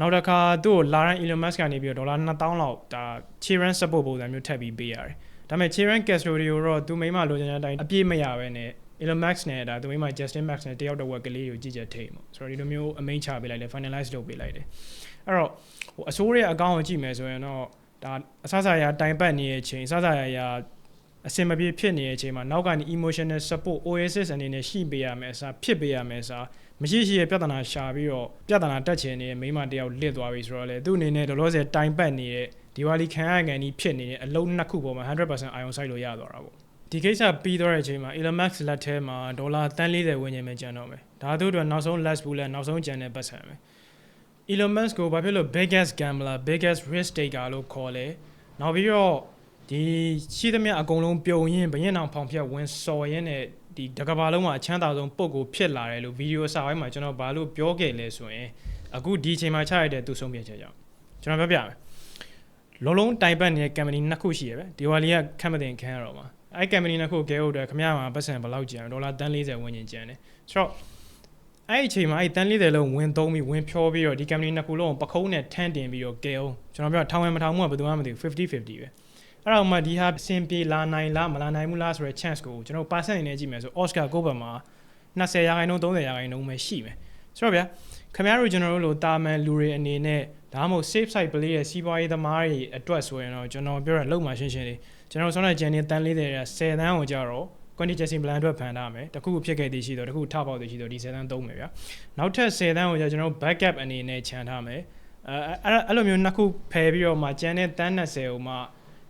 Speaker 1: နောက်တစ်ခါသူ့ကိုလာရန် Elon Musk ကနေပြီးတော့ဒေါ်လာ2000လောက်ဒါ Chiran support ပုံစံမျိုးထပ်ပြီးပေးရတယ်ဒါပေမဲ့ Chiran Castro တွေကိုတော့သူမိမလိုချင်တဲ့အတိုင်းအပြည့်မရပဲနဲ့ Elon Musk နဲ့ဒါသူမိမ Justin Max နဲ့တယောက်တစ်ဝက်ကလေးကိုကြည့်ချက်ထိပေါ့ဆိုတော့ဒီလိုမျိုးအမိန့်ချပေးလိုက်တယ် finalize လုပ်ပေးလိုက်တယ်အဲ့တော့ဟိုအစိုးရအကောင့်ကိုကြည့်မယ်ဆိုရင်တော့ဒါအဆဆရာတိုင်ပတ်နေတဲ့အချိန်အဆဆရာရာ အစင်မပြေဖြစ်နေတဲ့အချိန်မှာနောက်ကနေ emotional support oasis အနေနဲ့ရှိပေးရမယ်အစားဖြစ်ပေးရမယ်အစားမရှိရှိရဲ့ပြဿနာရှာပြီးတော့ပြဿနာတက်ချင်နေတဲ့မိမတယောက်လစ်သွားပြီဆိုတော့လေသူ့အနေနဲ့လောလောဆယ်တိုင်ပတ်နေတဲ့ဒီဝါလီခံရကန်ကြီးဖြစ်နေတဲ့အလုံးနှစ်ခုပေါ်မှာ100%အာရုံစိုက်လို့ရသွားတာပေါ့ဒီကိစ္စပြီးတော့တဲ့အချိန်မှာ Elon Musk လက်ထဲမှာဒေါ်လာ340ဝန်းကျင်ပဲကျန်တော့မယ်ဒါသူတို့နောက်ဆုံး last bullet နောက်ဆုံးကျန်တဲ့ပတ်စံပဲ Elon Musk ကိုဘာဖြစ်လို့ biggest gambler biggest risk taker လို့ခေါ်လဲနောက်ပြီးတော့ ဒီရှိသမျှအကုန်လုံးပြုံရင်းဘရင်အောင်ဖောင်ဖြတ်ဝင်စော်ရင်းနဲ့ဒီတကဘာလုံးမှာအချမ်းသာဆုံးပုံကိုဖြစ်လာတယ်လို့ဗီဒီယိုစာပိုင်းမှာကျွန်တော်ဘာလို့ပြောခဲ့လဲဆိုရင်အခုဒီအချိန်မှာချရတဲ့သူဆုံးဖြတ်ချက်ကြောင့်ကျွန်တော်ပြောပြမယ်လုံးလုံးတိုင်ပတ်နေတဲ့ company နှစ်ခုရှိရပဲဒီဝါလီကခက်မတင်ခန်းရတော့မှာအဲ့ company နှစ်ခုကဲဟုတ်တယ်ခမရမှာပတ်စံဘယ်လောက်ကျန်ဒေါ်လာ340ဝန်းကျင်ကျန်တယ်ဆိုတော့အဲ့ဒီအချိန်မှာအဲ့တန်း40လုံးဝင်သုံးပြီးဝင်ဖြောပြီးတော့ဒီ company နှစ်ခုလုံးကိုပခုံးနဲ့ထန်းတင်ပြီးတော့ကဲအောင်ကျွန်တော်ပြောထောင်ဝင်မထောင်မှုကဘယ်သူမှမသိဘူး50 50ပဲ အဲ့တော့မှဒီဟာစင်ပြေလာနိုင်လားမလာနိုင်ဘူးလားဆိုတဲ့ chance ကိုကျွန်တော် percent အနေနဲ့ကြည့်မယ်ဆို Oscar ကိုဘက်မှာ20ရာခိုင်နှုန်း30ရာခိုင်နှုန်းပဲရှိမယ်ဆိုတော့ဗျာခင်ဗျားတို့ကျွန်တော်တို့လိုတာမန်လူတွေအနေနဲ့ဒါမှမဟုတ် safe side play ရဲ့စီးပွားရေးသမားတွေအတွက်ဆိုရင်တော့ကျွန်တော်ပြောရလုံမှရှင်းရှင်းလေးကျွန်တော်ဆောင်းတဲ့ဂျန်နေတန်း40ရဲ့10တန်းကိုကြတော့ contingency plan အတွက်ဖန်ထားမယ်တခုဖြစ်ခဲ့သေးရှိတော့တခုထပေါက်သေးရှိတော့ဒီ10တန်းသုံးမယ်ဗျာနောက်ထပ်10တန်းကိုကြကျွန်တော် backup အနေနဲ့ခြံထားမယ်အဲအဲ့အဲ့လိုမျိုးနှစ်ခုဖယ်ပြီးတော့မှကျန်တဲ့တန်း20ကိုမှ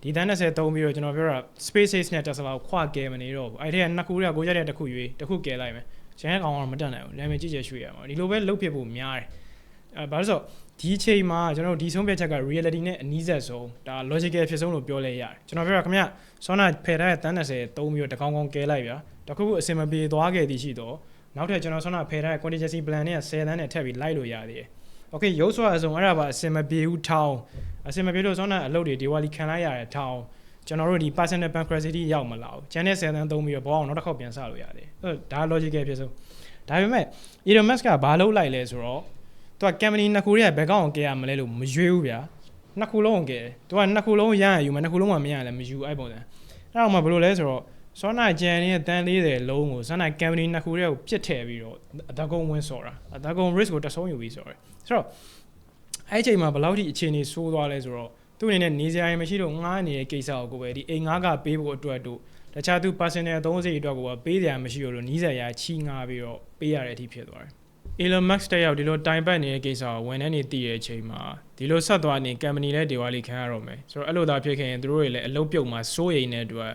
Speaker 1: ဒီတန်း20သုံးပြီးတော့ကျွန်တော်ပြောတာ spaces နဲ့ Tesla ကိုခွာကဲမနေတော့ဘူးအဲ့ဒီကနှစ်ခုတည်းကိုကြတဲ့တစ်ခုရွေးတစ်ခုကဲလိုက်မယ်ကျန်တဲ့ကောင်ကတော့မတက်နိုင်ဘူးနာမည်ကြည့်ချက်ရွှေ့ရမှာဒီလိုပဲလုတ်ဖြစ်ဖို့များတယ်အဲဘာလို့ဆိုဒီအချိန်မှာကျွန်တော်တို့ဒီဆုံးဖြတ်ချက်က reality နဲ့အနီးစပ်ဆုံးဒါ logical ဖြစ်ဆုံးလို့ပြောလဲရတယ်ကျွန်တော်ပြောတာခင်ဗျဆောနာဖယ်ထားတဲ့တန်း30သုံးပြီးတော့တကောင်ကောင်ကဲလိုက်ဗျာတခုခုအစင်မပြေသွားခဲ့သည်ရှိတော့နောက်ထပ်ကျွန်တော်ဆောနာဖယ်ထားတဲ့ contingency plan နဲ့10တန်းနဲ့ထပ်ပြီးလိုက်လို့ရသေးတယ် okay ရုပ်စွာအစုံအဲ့ဒါပါအစင်မပြေဘူးထောင်းအစင်မပြေလို့ဆောနာအလုပ်တွေဒီဝါလီခံလိုက်ရတယ်ထောင်းကျွန်တော်တို့ဒီ personal bankruptcy ရောက်မလာဘူးကျန်တဲ့10တန်းသုံးပြီးတော့ဘောအောင်နောက်တစ်ခေါက်ပြန်ဆလို့ရတယ်အဲ့ဒါ logical ဖြစ်ဆုံးဒါပေမဲ့ Elon Musk ကဘာလုပ်လိုက်လဲဆိုတော့သူက company နှစ်ခုရဲ့ဘက်ကောင်ကိုကဲရမလဲလို့မရွေးဘူးဗျာနှစ်ခုလုံးကိုကဲသူကနှစ်ခုလုံးရရယူမယ်နှစ်ခုလုံးမှမရလည်းမယူအဲ့ပုံစံအဲ့တော့မှဘယ်လိုလဲဆိုတော့ စောနာဂျန်ရဲ့တန်40လုံးကိုစောနာ company နှစ်ခုရဲ့ကိုပြစ်ထည့်ပြီးတော့အတကုံဝင်းစော်တာအတကုံ risk ကိုတဆုံးယူပြီးစော်တယ်ဆိုတော့အဲ့အချိန်မှာဘယ်လောက်ထိအခြေအနေဆိုးသွားလဲဆိုတော့သူ့အနေနဲ့နေစရာရင်မရှိတော့ငားနေတဲ့ကိစ္စကိုကိုပဲဒီအိမ်ငားကပေးဖို့အတွက်တို့တခြားသူ personal အသုံးစရိတ်အတွက်ကိုပေးစရာမရှိလို့နီးစရာချီငားပြီးတော့ပေးရတဲ့အထိဖြစ်သွားတယ် Elon Musk တက်ရောက်ဒီလိုတိုင်ပတ်နေတဲ့ကိစ္စကိုဝန်ထမ်းတွေတည်တဲ့အချိန်မှာဒီလိုဆက်သွားနေ company လည်းဒီဝါလီခံရတော့မယ်ဆိုတော့အဲ့လိုသာဖြစ်ခဲ့ရင်သူတို့တွေလည်းအလုပ်ပြုတ်မှာစိုးရိမ်တဲ့အတွက်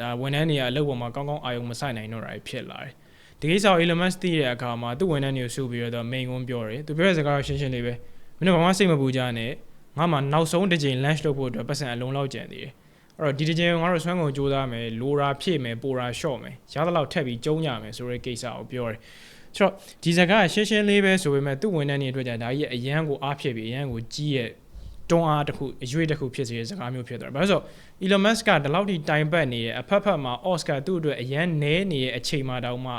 Speaker 1: ဒါဝန်ထမ်းတွေကအလုပ်ပေါ်မှာကောင်းကောင်းအာရုံမစိုက်နိုင်တော့တာဖြစ်လာတယ်ဒီကိစ္စကို Elon Musk တည်တဲ့အခါမှာသူ့ဝန်ထမ်းတွေကိုစုပြီးတော့မိန်ကုန်းပြောတယ်သူပြောတဲ့စကားရှင်းရှင်းလေးပဲမင်းတို့ဘာမှစိတ်မပူကြနဲ့ငါမှနောက်ဆုံးတစ်ချိန် lunch လုပ်ဖို့အတွက်ပတ်စံအလုံးလောက်ကြံသေးတယ်အဲ့တော့ဒီတစ်ချိန်ငါတို့ဆွမ်းကုန်စူးစမ်းမယ်လိုရာဖြည့်မယ်ပိုရာရှော့မယ်ရသလောက်ထက်ပြီးကျုံးကြမယ်ဆိုတဲ့ကိစ္စကိုပြောတယ်ဆိုတော့ဒီစကားရှင်းရှင်းလေးပဲဆိုပေမဲ့သူ့ဝန်ထမ်းတွေအတွက်ကြာဒါကြီးအရန်ကိုအားဖြစ်ပြီးအရန်ကိုကြီးရဲ့တွန်းအားတစ်ခုအရွေးတစ်ခုဖြစ်စေတဲ့စကားမျိုးဖြစ်သွားတယ်။ဘာလို့ဆို Elon Musk ကဒီလောက်ထိတိုင်ပတ်နေရဲ့အဖက်ဖက်မှာ Oscar သူ့အတွက်အရန်နဲနေရဲ့အချိန်မှတောင်မှ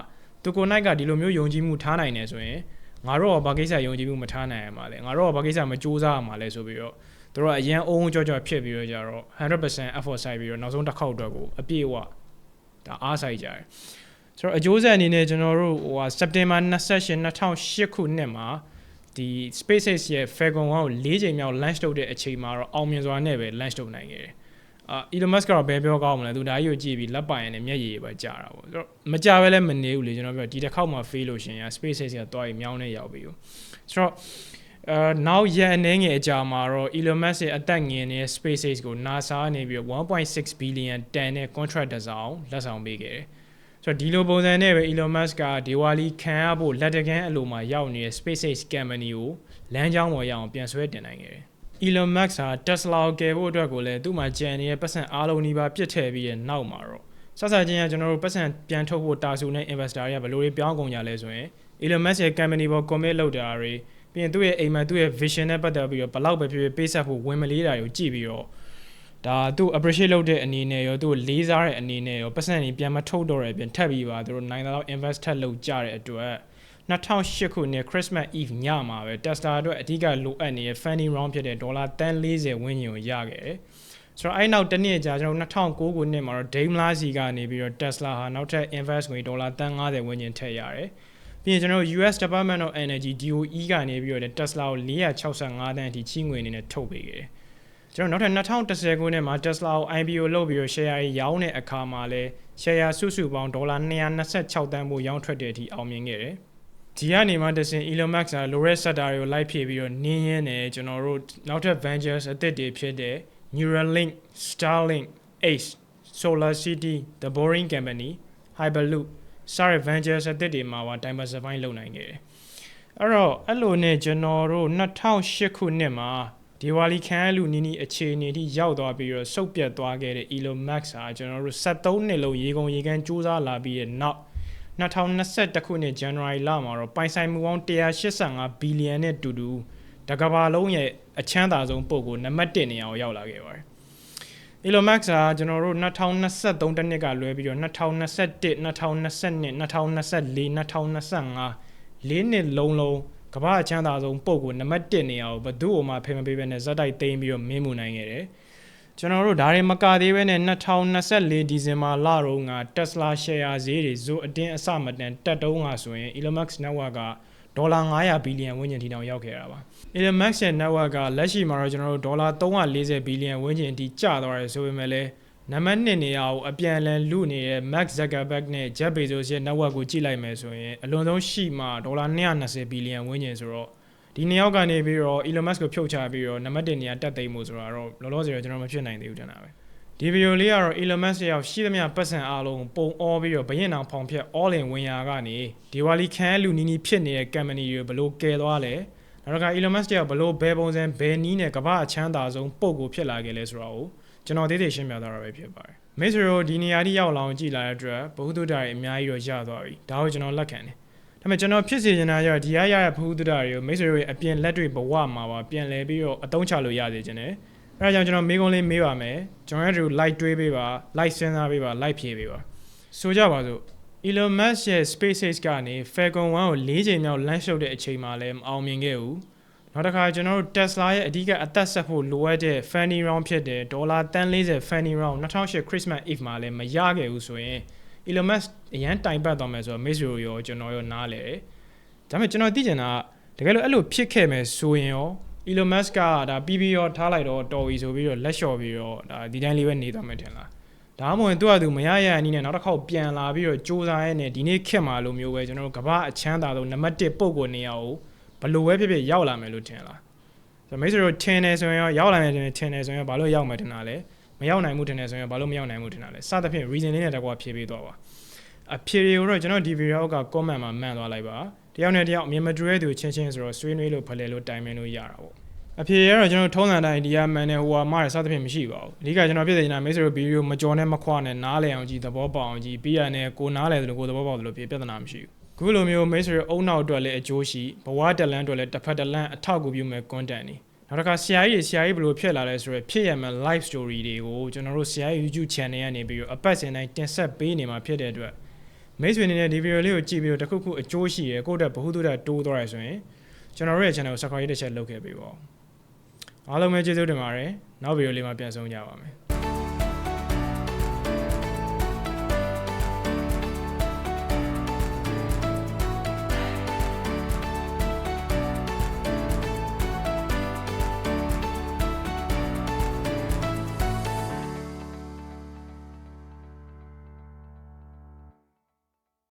Speaker 1: သူကိုနိုင်ကဒီလိုမျိုးယုံကြည်မှုထားနိုင်တယ်ဆိုရင်ငါတို့ကဘာကိစ္စယုံကြည်မှုမထားနိုင်ရမှာလဲငါတို့ကဘာကိစ္စမစူးစမ်းရမှာလဲဆိုပြီးတော့တို့ကအရန်အုံးကြောကြောဖြစ်ပြီးတော့ကြတော့100% effort စိုက်ပြီးတော့နောက်ဆုံးတစ်ခေါက်အတွက်ကိုအပြည့်အဝဒါအားစိုက်ကြတယ်ဆိုတော့အကျိုးဆက်အနေနဲ့ကျွန်တော်တို့ဟိုဟာ September 28 2008ခုနှစ်မှာဒီ SpaceX ရဲ့ Falcon 1ကို၄ချိန်မြောက် launch လုပ်တဲ့အချိန်မှာတော့အောင်မြင်စွာနဲ့ပဲ launch လုပ်နိုင်ခဲ့တယ် အာ Elon Musk ကတော့ဘယ်ပြောကောင်းမလဲသူဒါကြီးကိုကြည့်ပြီးလက်ပိုင်နဲ့မျက်ရည်ပဲကြာတာပေါ့ဆိုတော့မကြပဲလည်းမနေဘူးလေကျွန်တော်ပြောဒီတစ်ခေါက်မှ fail လို့ရှင်ရ SpaceX ကတွားပြီးမြောင်းနေရောက်ပြီဆိုတော့အဲနောက်ရက်အနေငယ်အကြာမှာတော့ Elon Musk ရဲ့အသက်ငယ်နေတဲ့ SpaceX ကို NASA ကနေပြီးတော့1.6 billion တန်တဲ့ contract တစ်စောင်လက်ဆောင်ပေးခဲ့တယ်။ဆိုတော့ဒီလိုပုံစံနဲ့ပဲ Elon Musk ကဒီဝါလီခံရဖို့လက်တကမ်းအလိုမှာရောက်နေတဲ့ SpaceX company ကိုလမ်းကြောင်းပေါ်ရအောင်ပြန်ဆွဲတင်နိုင်ခဲ့တယ်။ Elon Musk ဟာ Tesla ကိုကယ်ဖို့အတွက်ကိုလည်းသူ့မှာကြံနေတဲ့ပတ်စံအားလုံးနှိပါပြစ်ထည့်ပြီးတဲ့နောက်မှာတော့စစချင်းကကျွန်တော်တို့ပတ်စံပြန်ထုတ်ဖို့တာဆူနဲ့ investor တွေကဘယ်လိုတွေပြောင်းကုန်ကြလဲဆိုရင် Elon Musk ရဲ့ company ပေါ် commit လုပ်တာတွေပြီးရင်သူ့ရဲ့အိမ်မှာသူ့ရဲ့ vision နဲ့ပတ်သက်ပြီးတော့ဘလောက်ပဲဖြစ်ဖြစ်ပေးဆက်ဖို့ဝင်မလေးတာတွေကိုကြည့်ပြီးတော့ဒါသူ့ appreciate လုပ်တဲ့အနေနဲ့ရောသူ့ကိုလေးစားတဲ့အနေနဲ့ရောပတ်စံတွေပြန်မထုတ်တော့တဲ့အပြင်ထပ်ပြီးပါသူတို့နိုင်တဲ့လောက် invest ထပ်လုပ်ကြတဲ့အတွက် 2008ခုနှစ် Christmas Eve ညမှာပဲ Tesla အတွက်အဓိကလိုအပ်နေတဲ့ funding round ဖြစ်တဲ့ဒေါ်လာ140ဝန်းကျင်ကိုရခဲ့တယ်။ဆိုတော့အဲ့နောက်တစ်နှစ်ကြာကျွန်တော်2009ခုနှစ်မှာတော့ Daimler စီကနေပြီးတော့ Tesla ဟာနောက်ထပ် invest ငွေဒေါ်လာ150ဝန်းကျင်ထည့်ရတယ်။ပြီးရင်ကျွန်တော် US Department of Energy DOE ကနေပြီးတော့ Tesla ကို465တန်းအထိချီးငွေအနေနဲ့ထုတ်ပေးခဲ့တယ်။ကျွန်တော်နောက်ထပ်2010ခုနှစ်မှာ Tesla ကို IPO လုပ်ပြီးတော့ share တွေရောင်းတဲ့အခါမှာလဲ share စုစုပေါင်းဒေါ်လာ226တန်းပို့ရောင်းထွက်တဲ့အထိအောင်မြင်ခဲ့တယ်။ ဒီကနေမှတစင် Elon Musk က Loris Sector တွေကိုလိုက်ဖြည့်ပြီးတော့နင်းရင်းတယ်ကျွန်တော်တို့နောက်ထပ် ventures အသစ်တွေဖြစ်တဲ့ Neuralink, Starlink, Ace, Solar City, The Boring Company, Hyperloop စတဲ့ ventures အသစ်တွေမှာပါ diversify လုပ်နိုင်ခဲ့တယ်။အဲ့တော့အဲ့လိုနဲ့ကျွန်တော်တို့2008ခုနှစ်မှာဒီဝါလီခံရလူနီနီအခြေအနေထိရောက်သွားပြီးတော့စုပ်ပြတ်သွားခဲ့တဲ့ Elon Musk ဟာကျွန်တော်တို့73နှစ်လုံးရေကုန်ရေကန်းစူးစမ်းလာပြီးတဲ့နောက် 2021ခုနှစ် January လမှာတော့ပိုင်ဆိုင်မှုပေါင်း185ဘီလီယံနဲ့တူတူတကဘာလုံးရဲ့အချမ်းသာဆုံးပုဂ္ဂိုလ်နံပါတ်1နေရာကိုရောက်လာခဲ့ပါတယ်။ Elon Musk ကကျွန်တော်တို့2023တနှစ်ကလွဲပြီးတော့2021 2022 2024 2025လေးနှစ်လုံးလုံးကမ္ဘာအချမ်းသာဆုံးပုဂ္ဂိုလ်နံပါတ်1နေရာကိုဘယ်သူ့မှဖေမပေးဘဲနဲ့ဇက်တိုက်သိမ်းပြီးတော့မင်းမှုနိုင်ခဲ့တယ်။ ကျွန်တော်တို့ဒါတွေမကသေးပဲနဲ့2024ဒီဇင်ဘာလတုန်းက Tesla share ဈေးတွေဇိုအတင်းအဆမတန်တက်တုံးကဆိုရင် Elon Musk network ကဒေါ်လာ900ဘီလီယံဝန်းကျင်ထိတောင်ရောက်ခဲ့တာပါ Elon Musk ရဲ့ network ကလက်ရှိမှာတော့ကျွန်တော်တို့ဒေါ်လာ340ဘီလီယံဝန်းကျင်အထိကျသွားတယ်ဆိုပေမဲ့လည်းနံပါတ်1နေရာကိုအပြန်အလှန်လူနေတဲ့ Mark Zuckerberg နဲ့ Jeff Bezos ရဲ့ network ကိုကြည့်လိုက်မယ်ဆိုရင်အလွန်ဆုံးရှိမှဒေါ်လာ220ဘီလီယံဝန်းကျင်ဆိုတော့ ဒီနှစ်ယောက်ကနေပြီးတော့ Elon Musk ကိုဖြုတ်ချပြီးတော့နံပါတ်1နေရာတက်သိမ်းမှုဆိုတာတော့လောလောဆယ်တော့ကျွန်တော်မဖြစ်နိုင်သေးဘူးထင်တာပဲဒီဗီဒီယိုလေးကတော့ Elon Musk ရောက်ရှိသမျှပတ်စံအားလုံးပုံအောပြီးတော့ဘရင်အောင်ဖောင်ဖြတ် all in ဝင်ရာကနေဒီဝါလီခန်းလူနီနီဖြစ်နေတဲ့ company တွေဘလို့ကယ်သွားလဲနောက်တစ်ခါ Elon Musk ရောက်ဘလို့ဘယ်ပုံစံဘယ်နီးနဲ့ကမ္ဘာအချမ်းသာဆုံးပုံကိုဖြစ်လာခဲ့လဲဆိုတော့ကျွန်တော်သေးသေးရှင်းပြသွားတာပဲဖြစ်ပါတယ်မိတ်ဆွေတို့ဒီနေရာထိရောက်လာအောင်ကြည်လာတဲ့အတွက်ဘ ഹു တုဒ္ဒတွေအများကြီးတော့ရသွားပြီဒါကိုကျွန်တော်လက်ခံတယ် ဒါပေမဲ့ကျွန်တော်ဖြစ်စီနေတာကျတော့ဒီရရတဲ့ဘ ഹു တုဒ္ဒတွေကိုမိတ်ဆွေတို့ရဲ့အပြင်လက်တွေ့ဘဝမှာပါပြန်လဲပြီးတော့အသုံးချလို့ရစေချင်တယ်အဲဒါကြောင့်ကျွန်တော်မေးခွန်းလေးမေးပါမယ်ကျွန်တော်တို့ like တွေးပေးပါ like စဉ်းစားပေးပါ like ဖြေပေးပါဆိုကြပါစို့ Elon Musk ရဲ့ SpaceX ကနေ Falcon 1ကို၄ချိန်မြောက် launch လုပ်တဲ့အချိန်မှာလည်းမအောင်မြင်ခဲ့ဘူးနောက်တစ်ခါကျွန်တော်တို့ Tesla ရဲ့အဓိကအသက်ဆက်ဖို့လိုအပ်တဲ့ funding round ဖြစ်တဲ့ဒေါ်လာ140 funding round 2008 Christmas Eve မှာလည်းမရခဲ့ဘူးဆိုရင် Elon Musk အရန်တိုင်ပတ်သွားမယ်ဆိုတော့ Miss ရောကျွန်တော်ရောနားလေတယ်ဒါပေမဲ့ကျွန်တော်သိချင်တာကတကယ်လို့အဲ့လိုဖြစ်ခဲ့မယ်ဆိုရင်ရော Elon Musk ကဒါပြီးပြီးရောထားလိုက်တော့တော်ပြီဆိုပြီးတော့လက်လျှော်ပြီးတော့ဒါဒီတိုင်းလေးပဲနေသွားမယ်ထင်လားဒါမှမဟုတ်သူ့အတူမရရအနည်းနဲ့နောက်တစ်ခေါက်ပြန်လာပြီးတော့စူးစမ်းရဲနဲ့ဒီနေ့ခက်မှာလို့မျိုးပဲကျွန်တော်တို့ကမ္ဘာအချမ်းသာဆုံးနံပါတ်1ပုံကိုနေရာကိုဘလို့ပဲဖြစ်ဖြစ်ရောက်လာမယ်လို့ထင်လားဆိုတော့မိတ်ဆွေတို့ထင်တယ်ဆိုရင်ရောရောက်လာမယ်ထင်တယ်ထင်တယ်ဆိုရင်ဘာလို့ရောက်မယ်ထင်တာလဲ မရောက်နိုင်မှုထင်တယ်ဆိုရင်ဘာလို့မရောက်နိုင်မှုထင်တာလဲစသဖြင့် reason လေးနဲ့တကွာဖြေပေးသွားပါအဖြေတွေကိုတော့ကျွန်တော်ဒီ video အောက်က comment မှာမှန်သွားလိုက်ပါတယောက်နဲ့တယောက်အမြင်မတူတဲ့သူချင်းချင်းဆိုတော့ဆွေးနွေးလို့ဖလှယ်လို့တိုင်ပင်လို့ရတာပေါ့အဖြေရတော့ကျွန်တော်ထုံးစံတိုင်းဒီကမှန်တယ်ဟိုကမှားတယ်စသဖြင့်မရှိပါဘူးအဓိကကျွန်တော်ဖြစ်နေတာမိတ်ဆွေတို့ဗီဒီယိုမကြော်နဲ့မခွနဲ့နားလည်အောင်ကြည့်သဘောပေါက်အောင်ကြည့်ပြီးရတဲ့ကိုနားလည်တယ်လို့ကိုသဘောပေါက်တယ်လို့ပြပြဿနာမရှိဘူးခုလိုမျိုးမိတ်ဆွေအုံနောက်အတွက်လည်းအကျိုးရှိဘဝတလန်းအတွက်လည်းတစ်ဖက်တစ်လန်းအထောက်အကူပြုမဲ့ content တွေ နောက်တစ်ခါဆရာကြီးဆရာကြီးဘယ်လိုဖြစ်လာလဲဆိုတော့ဖြစ်ရမယ် live story တွေကိုကျွန်တော်တို့ဆရာကြီး YouTube channel ကနေပြီးတော့အပတ်စဉ်တိုင်းတင်ဆက်ပေးနေမှာဖြစ်တဲ့အတွက်မိတ်ဆွေအနေနဲ့ဒီဗီဒီယိုလေးကိုကြည့်ပြီးတော့တခုခုအကျိုးရှိရယ်ကိုယ့်အတွက်ဘ ഹു တုဒ္ဒတိုးသွားရဆိုရင်ကျွန်တော်တို့ရဲ့ channel ကို subscribe တစ်ချက်လုပ်ခဲ့ပေးပါဦးအားလုံးပဲကျေးဇူးတင်ပါတယ်နောက်ဗီဒီယိုလေးမှာပြန်ဆုံကြပါမယ်